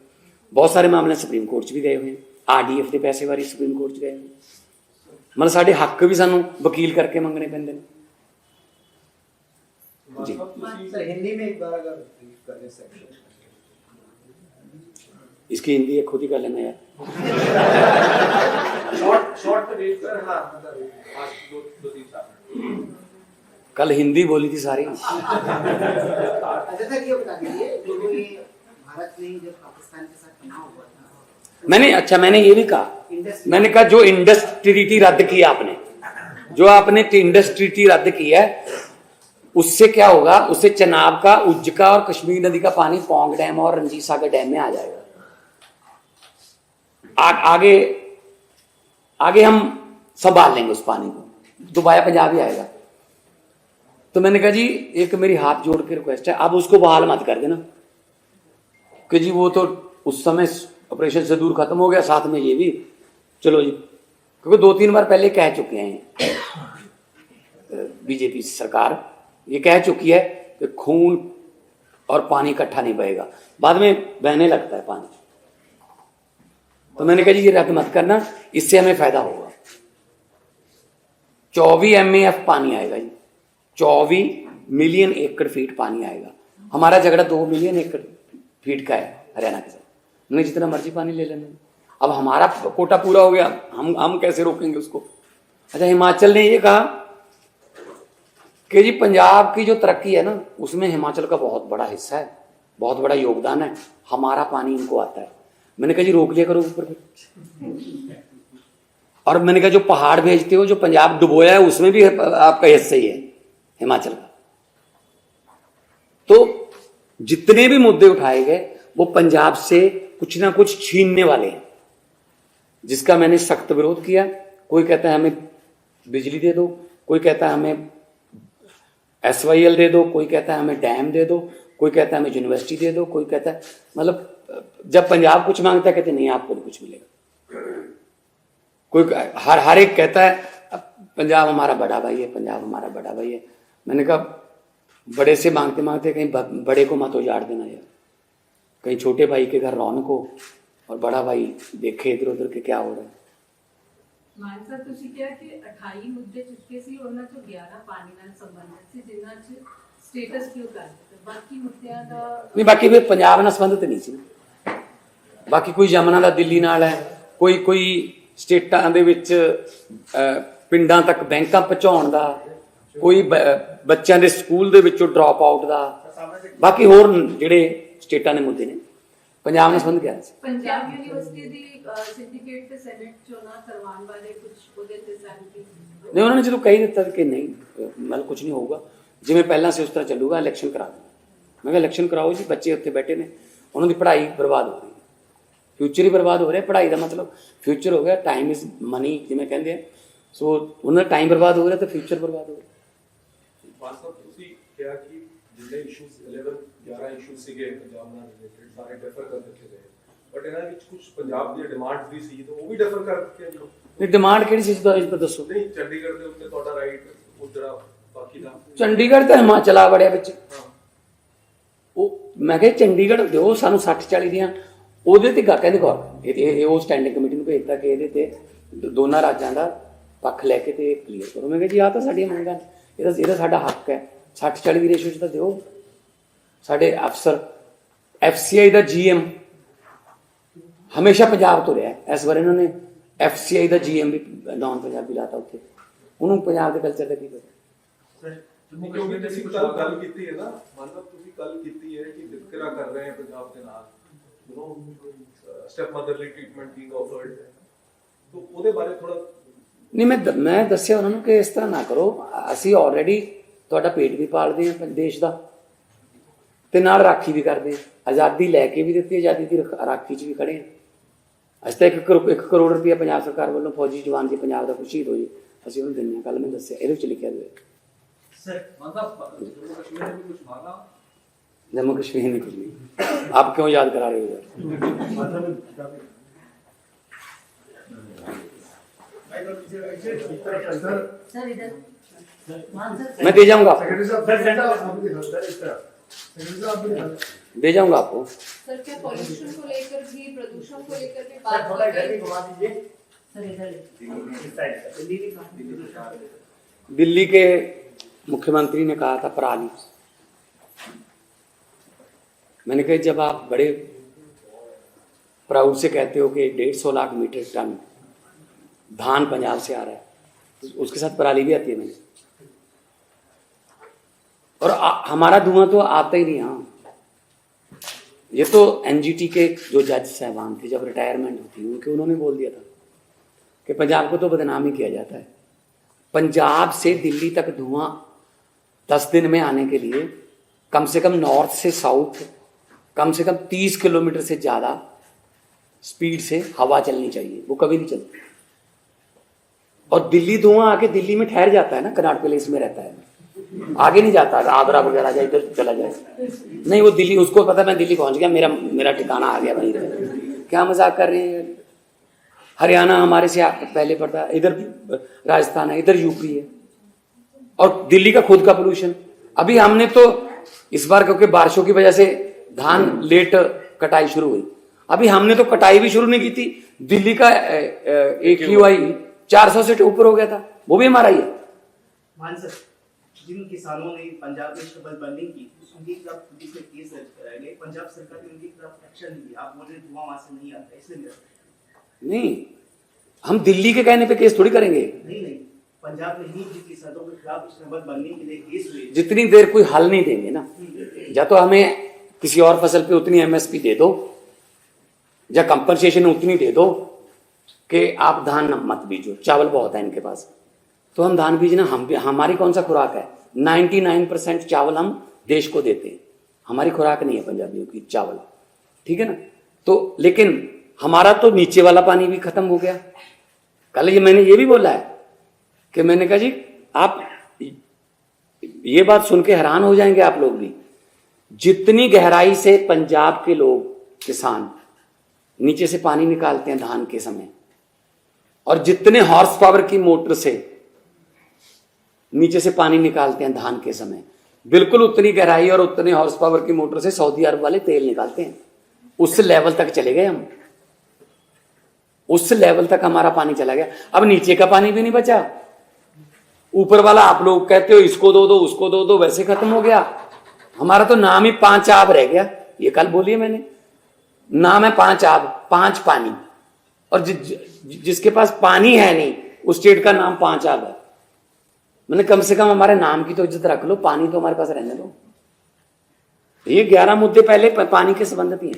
ਬਹੁਤ ਸਾਰੇ ਮਾਮਲੇ ਸੁਪਰੀਮ ਕੋਰਟ ਚ ਵੀ ਗਏ ਹੋਏ ਆਰਡੀਐਫ ਦੇ ਪੈਸੇ ਵਾਰੀ ਸੁਪਰੀਮ ਕੋਰਟ ਚ ਗਏ ਹੋਏ ਮਤਲਬ ਸਾਡੇ ਹੱਕ ਵੀ ਸਾਨੂੰ ਵਕੀਲ ਕਰਕੇ ਮੰਗਣੇ ਪੈਂਦੇ ਨੇ जी। सर हिंदी में एक बार अगर brief करें सेक्शन इसकी हिंदी एक खुद ही कर लेना यार शॉर्ट शॉर्ट हाँ मतलब दो दो तीन साल। कल हिंदी बोली थी सारी। अच्छा सर ये बता दीजिए जो ये भारत ने जब पाकिस्तान के साथ तनाव हुआ था मैंने अच्छा मैंने ये भी कहा। मैंने कहा जो इंडस ट्रीटी रद्द किया आपने जो आपने इंडस ट्रीटी रद्द की है उससे क्या होगा? उससे चनाब का उज्ज का और कश्मीर नदी का पानी पोंग डैम और रंजीत सागर डैम में आ जाएगा। आ, आगे आगे हम संभाल लेंगे उस पानी को। पंजाब ही आएगा। तो मैंने कहा जी एक मेरी हाथ जोड़ के रिक्वेस्ट है आप उसको बहाल मत कर देना। कि जी वो तो उस समय ऑपरेशन से दूर खत्म हो गया साथ में ये भी। चलो जी क्योंकि दो तीन बार पहले कह चुके हैं। बीजेपी सरकार ये कह चुकी है कि खून और पानी इकट्ठा नहीं बहेगा। बाद में बहने लगता है पानी। तो मैंने कहा ये रद्द मत करना, इससे हमें फ़ायदा होगा। चौबीस एम एफ़ पानी आएगा जी। चौबीस मिलियन एकड़ फीट पानी आएगा। हमारा झगड़ा दो मिलियन एकड़ फीट का है, हरियाणा के साथ। उन्हें जितना मर्ज़ी पानी ले लेना। अब हमारा कोटा पूरा हो गया, हम हम कैसे रोकेंगे उसको? अच्छा हिमाचल ने ये कहा कि जी, पंजाब की जो तरक्की है ना, उसमें हिमाचल का बहुत बड़ा हिस्सा है, बहुत बड़ा योगदान है। हमारा पानी इनको आता है। मैंने कहा, जी, रोक लिया करो ऊपर और मैंने कहा, जो पहाड़ भेजते हो, जो पंजाब डुबोया है, उसमें भी आपका हिस्सा ही है, हिमाचल का। तो जितने भी मुद्दे उठाए गए, वो पंजाब से कुछ ना कुछ छीनने वाले हैं, जिसका मैंने सख्त विरोध किया। कोई कहता है, हमें बिजली दे दो। कोई कहता है, हमें एसवाईएल दे दो। कोई कहता है, हमें डैम दे दो। कोई कहता है, हमें यूनिवर्सिटी दे दो। कोई कहता है मतलब जब पंजाब कुछ मांगता है कहते नहीं आपको नहीं कुछ मिलेगा कोई हर हर एक कहता है "अब पंजाब हमारा बड़ा भाई है पंजाब हमारा बड़ा भाई है मैंने कहा बड़े से मांगते मांगते कहीं ब- बड़े को मत उजाड़ देना यार कहीं छोटे भाई के घर रौनक हो और बड़ा भाई देखे इधर उधर के क्या हो रहा है ਮਾਨ ਸਾਹਿਬ ਤੁਸੀਂ ਕਿਹਾ ਕਿ 28 ਮੁੱਦੇ ਚੁੱਕੇ ਸੀ ਉਹਨਾਂ ਚੋਂ 11 ਪਾਣੀ ਨਾਲ ਸੰਬੰਧਿਤ ਸੀ ਜਿਨ੍ਹਾਂ 'ਚ ਸਟੇਟਸ ਕਿਉਂ ਕਰ ਦਿੱਤਾ ਬਾਕੀ ਮੁੱਦਿਆਂ ਦਾ ਨਹੀਂ ਬਾਕੀ ਵੀ ਪੰਜਾਬ ਨਾਲ ਸੰਬੰਧਿਤ ਨਹੀਂ ਸੀ ਬਾਕੀ ਕੋਈ ਯਮਨਾ ਦਾ ਦਿੱਲੀ ਨਾਲ ਹੈ ਕੋਈ ਕੋਈ ਸਟੇਟਾਂ ਦੇ ਵਿੱਚ ਪਿੰਡਾਂ ਤੱਕ ਬੈਂਕਾਂ ਪਹੁੰਚਾਉਣ ਦਾ ਕੋਈ ਬੱਚਿਆਂ ਦੇ ਸਕੂਲ ਦੇ ਵਿੱਚੋਂ ਡ੍ਰੌਪ ਆਊਟ ਦਾ ਬਾਕੀ ਹੋਰ ਜਿਹੜੇ ਸਟੇਟਾਂ ਦੇ ਮੁੱਦੇ ਨੇ। ਪੰਜਾਬ ਨਾਲ ਸੰਬੰਧ ਗਿਆ ਸੀ ਪੰਜਾਬ ਯੂਨੀਵਰਸਿਟੀ ਦੀ ਸਿੰਡੀਕੇਟ ਤੇ ਸੈਨੇਟ ਚੋਣਾਂ ਕਰਵਾਉਣ ਬਾਰੇ ਕੁਝ ਉਹਦੇ ਤੇ ਸਹਿਮਤੀ ਨਹੀਂ ਉਹਨਾਂ ਨੇ ਜਦੋਂ ਕਹਿ ਦਿੱਤਾ ਕਿ ਨਹੀਂ ਮਤਲਬ ਕੁਝ ਨਹੀਂ ਹੋਊਗਾ। ਜਿਵੇਂ ਪਹਿਲਾਂ ਸੀ ਉਸ ਤਰ੍ਹਾਂ ਚੱਲੂਗਾ ਇਲੈਕਸ਼ਨ ਕਰਾ ਮੈਂ ਕਿਹਾ ਇਲੈਕਸ਼ਨ ਕਰਾਓ ਜੀ ਬੱਚੇ ਉੱਥੇ ਬੈਠੇ ਨੇ ਉਹਨਾਂ ਦੀ ਪੜ੍ਹਾਈ ਬਰਬਾਦ ਹੈ ਫਿਊਚਰ ਹੀ ਬਰਬਾਦ ਹੋ ਰਿਹਾ ਪੜ੍ਹਾਈ ਦਾ ਮਤਲਬ ਫਿਊਚਰ ਹੋ ਗਿਆ ਟਾਈਮ ਇਜ਼ ਮਨੀ ਜਿਵੇਂ ਕਹਿੰਦੇ ਆ। ਸੋ ਉਹਨਾਂ ਦਾ ਟਾਈਮ ਬਰਬਾਦ ਹੋ ਰਿਹਾ ਤਾਂ ਫਿਊਚਰ ਬਰਬਾਦ ਹੋ ਰਿਹਾ। ਮਾਸਟਰ ਤੁਸੀਂ ਕਿਹਾ ਕਿ ਜਿਹੜੇ ਇਸ਼ੂਸ 11 11 ਇਸ਼ੂ ਸੀਗੇ ਪੰਜਾਬ ਨਾਲ ਰਿਲੇਟਡ ਸਾਰੇ ਡਿਫਰ ਕਰ ਦਿੱਤੇ ਗਏ। ਬਟ ਇਹਨਾਂ ਵਿੱਚ ਕੁਝ ਪੰਜਾਬ ਦੀਆਂ ਡਿਮਾਂਡਸ ਵੀ ਸੀ ਤਾਂ ਉਹ ਵੀ ਡਿਫਰ ਕਰ ਦਿੱਤੀਆਂ ਜੀ। ਨਹੀਂ ਡਿਮਾਂਡ ਕਿਹੜੀ ਦਾ ਇਸ ਪਰ ਦੱਸੋ। ਨਹੀਂ ਚੰਡੀਗੜ੍ਹ ਦੇ ਉੱਤੇ ਤੁਹਾਡਾ ਰਾਈਟ ਜਿਹੜਾ ਬਾਕੀ ਦਾ। ਚੰਡੀਗੜ੍ਹ ਤਾਂ ਹਿਮਾਚਲ ਆ ਵੜਿਆ ਵਿੱਚ। ਉਹ ਮੈਂ ਕਿਹਾ ਚੰਡੀਗੜ੍ਹ ਦਿਓ ਸਾਨੂੰ 60 40 ਦੀਆਂ ਉਹਦੇ ਤੇ ਗਾ ਕਹਿੰਦੇ ਗੌਰ ਇਹ ਇਹ ਉਹ ਸਟੈਂਡਿੰਗ ਕਮੇਟੀ ਨੂੰ ਭੇਜਤਾ ਕਿ ਇਹਦੇ ਤੇ ਦੋਨਾਂ ਰਾਜਾਂ ਦਾ ਪੱਖ ਲੈ ਕੇ ਤੇ ਕਲੀਅਰ ਕਰੋ। ਮੈਂ ਕਿਹਾ ਜੀ ਆ ਤਾਂ ਸਾਡੀਆਂ ਮੰਗਾਂ ਇਹਦਾ ਇਹਦਾ ਸਾਡਾ ਹੱਕ ਹੈ। 60 40 ਦੀ ਰੇਸ਼ੋ ਚ ਤਾਂ ਦਿਓ। ਸਾਡੇ ਅਫਸਰ ਐਫਸੀਆਈ ਦਾ ਜੀਐਮ ਹਮੇਸ਼ਾ ਪੰਜਾਬ ਤੋਂ ਰਿਹਾ। ਇਸ ਵਾਰ ਇਹਨਾਂ ਨੇ ਐਫਸੀਆਈ ਦਾ ਜੀਐਮ ਵੀ ਨਾਨ ਪੰਜਾਬੀ ਲਾਤਾ ਉੱਥੇ। ਉਹਨੂੰ ਪੰਜਾਬ ਦੇ ਕਲਚਰ ਦਾ ਕੀ ਪਤਾ? ਜੰਮੂ ਕਸ਼ਮੀਰ ਕੱਲ ਗੱਲ ਕੀਤੀ ਹੈ ਨਾ। ਮਤਲਬ ਤੁਸੀਂ ਕੱਲ ਕੀਤੀ ਹੈ ਕਿ ਵਿਤਕਰਾ ਕਰ ਰਹੇ ਹੈ ਪੰਜਾਬ ਦੇ ਨਾਲ। you know, uh, stepmotherly treatment being offered. तो ਉਹਦੇ ਬਾਰੇ ਥੋੜਾ ਨਹੀਂ ਮੈਂ ਮੈਂ ਦੱਸਿਆ ਉਹਨਾਂ ਨੂੰ ਕਿ ਇਸ ਤਰ੍ਹਾਂ ਨਾ ਕਰੋ ਅਸੀਂ ਆਲਰੇਡੀ ਤੁਹਾਡਾ ਪੇਟ ਵੀ ਪਾਲਦੇ ਹਾਂ ਦੇਸ਼ ਦਾ ਤੇ ਨਾਲ ਰਾਖੀ ਵੀ ਕਰਦੇ ਹਾਂ ਆਜ਼ਾਦੀ ਲੈ ਕੇ ਵੀ ਦਿੱਤੀ ਆਜ਼ਾਦੀ ਦੀ ਰਾਖੀ 'ਚ ਵੀ ਖੜੇ ਹਾਂ ਅਸਤੇ ਇੱਕ ਕਰੋ ਇੱਕ ਕਰੋੜ ਰੁਪਏ ਪੰਜਾਬ ਸਰਕਾਰ ਵੱਲੋਂ ਫੌਜੀ ਜਵਾਨ ਦੀ ਪੰਜਾਬ ਦਾ ਖੁਸ਼ੀਦ ਹੋਈ ਅਸੀਂ ਉਹਨੂੰ ਦਿੰਨੇ ਕੱਲ ਮੈਂ ਦੱਸਿਆ ਇਹਦੇ ਵਿੱਚ ਲਿਖਿਆ ਹੋਇਆ ਸਰ ਮਤਲਬ ਜੰਮੂ ਕਸ਼ਮੀਰ ਦੇ ਕੁਝ ਮਾਰਾ जम्मू कश्मीर में कुछ नहीं। आप क्यों याद करा रहे हो इधर मैं दे जाऊँगा आपको। दे जाऊँगा आपको। सर क्या पॉल्यूशन को लेकर भी प्रदूषण को लेकर भी बात हो? गई सर इधर दिल्ली के मुख्यमंत्री ने कहा था पराली मैंने कहा जब आप बड़े प्राउड से कहते हो कि डेढ़ सौ लाख मीटर टन धान पंजाब से आ रहा है तो उसके साथ पराली भी आती है मैंने और आ, हमारा धुआँ तो आता ही नहीं यहाँ ये तो एनजीटी के जो जज साहबान थे जब रिटायरमेंट होती है उनके उन्होंने बोल दिया था कि पंजाब को तो बदनाम ही किया जाता है। पंजाब से दिल्ली तक धुआँ दस दिन में आने के लिए कम से कम नॉर्थ से साउथ कम से कम तीस किलोमीटर से ज़्यादा स्पीड से हवा चलनी चाहिए, वो कभी नहीं चलती। और दिल्ली धुआँ आके दिल्ली में ठहर जाता है ना कनाट प्लेस में रहता है। आगे नहीं जाता, आगरा वगैरह जाए इधर चला जाए। नहीं, वो दिल्ली, उसको पता मैं दिल्ली पहुँच गया, मेरा मेरा ठिकाना आ गया वहीं क्या मज़ाक कर रहे हैं हरियाणा हमारे से पहले पड़ता है इधर राजस्थान है, इधर यूपी है। और दिल्ली का खुद का पोल्यूशन अभी हमने तो इस बार, क्योंकि बारिशों की वजह से धान लेट कटाई शुरू हुई। अभी हमने तो कटाई भी शुरू नहीं की थी। दिल्ली का एक यू आई चार सौ से ऊपर हो गया था। वो भी हमारा ही है। जिन किसानों ने पंजाब में की उनके खिलाफ पुलिस ने केस दर्ज कराया गया पंजाब सरकार ने उनके खिलाफ एक्शन नहीं लिया आप बोल रहे धुआँ वहाँ से नहीं आता इसलिए नहीं हम दिल्ली के कहने पे केस थोड़ी करेंगे। नहीं नहीं पंजाब में ही जिन किसानों के खिलाफ के लिए केस हुए। जितनी देर कोई हल नहीं देंगे ना। या तो हमें किसी और फ़सल पे उतनी एमएसपी दे दो, या कंपनसेशन उतनी दे दो कि आप धान मत बीजो। चावल बहुत है इनके पास। तो हम धान बीजना, हम हमारी कौन सा खुराक है? 99 परसेंट चावल हम देश को देते हैं। हमारी खुराक नहीं है पंजाबियों की चावल। ठीक है ना? तो लेकिन हमारा तो नीचे वाला पानी भी खत्म हो गया। कल ये मैंने ये भी बोला है कि मैंने कहा जी, आप ये बात सुन के हैरान हो जाएँगे आप लोग भी। जितनी गहराई से पंजाब के लोग किसान नीचे से पानी निकालते हैं धान के समय, और जितने हॉर्स पावर की मोटर से नीचे से पानी निकालते हैं धान के समय, बिल्कुल उतनी गहराई और उतने हॉर्स पावर की मोटर से सऊदी अरब वाले तेल निकालते हैं। उस लेवल तक चले गए हम। उस लेवल तक हमारा पानी चला गया। अब नीचे का पानी भी नहीं बचा। ऊपर वाला आप लोग कहते हो, इसको दो दो, उसको दो दो, वैसे खत्म हो गया। हमारा तो नाम ही पाँच आब रह गया। ये कल बोलिए मैंने। नाम है पाँच आब पाँच पानी। और जि, जि, जिसके पास पानी है नहीं उस स्टेट का नाम पाँच आब है। मैंने कम से कम हमारे नाम की तो इज़्ज़त रख लो पानी तो हमारे पास रहने दो। ये ग्यारह मुद्दे पहले पानी के संबंधित ही हैं।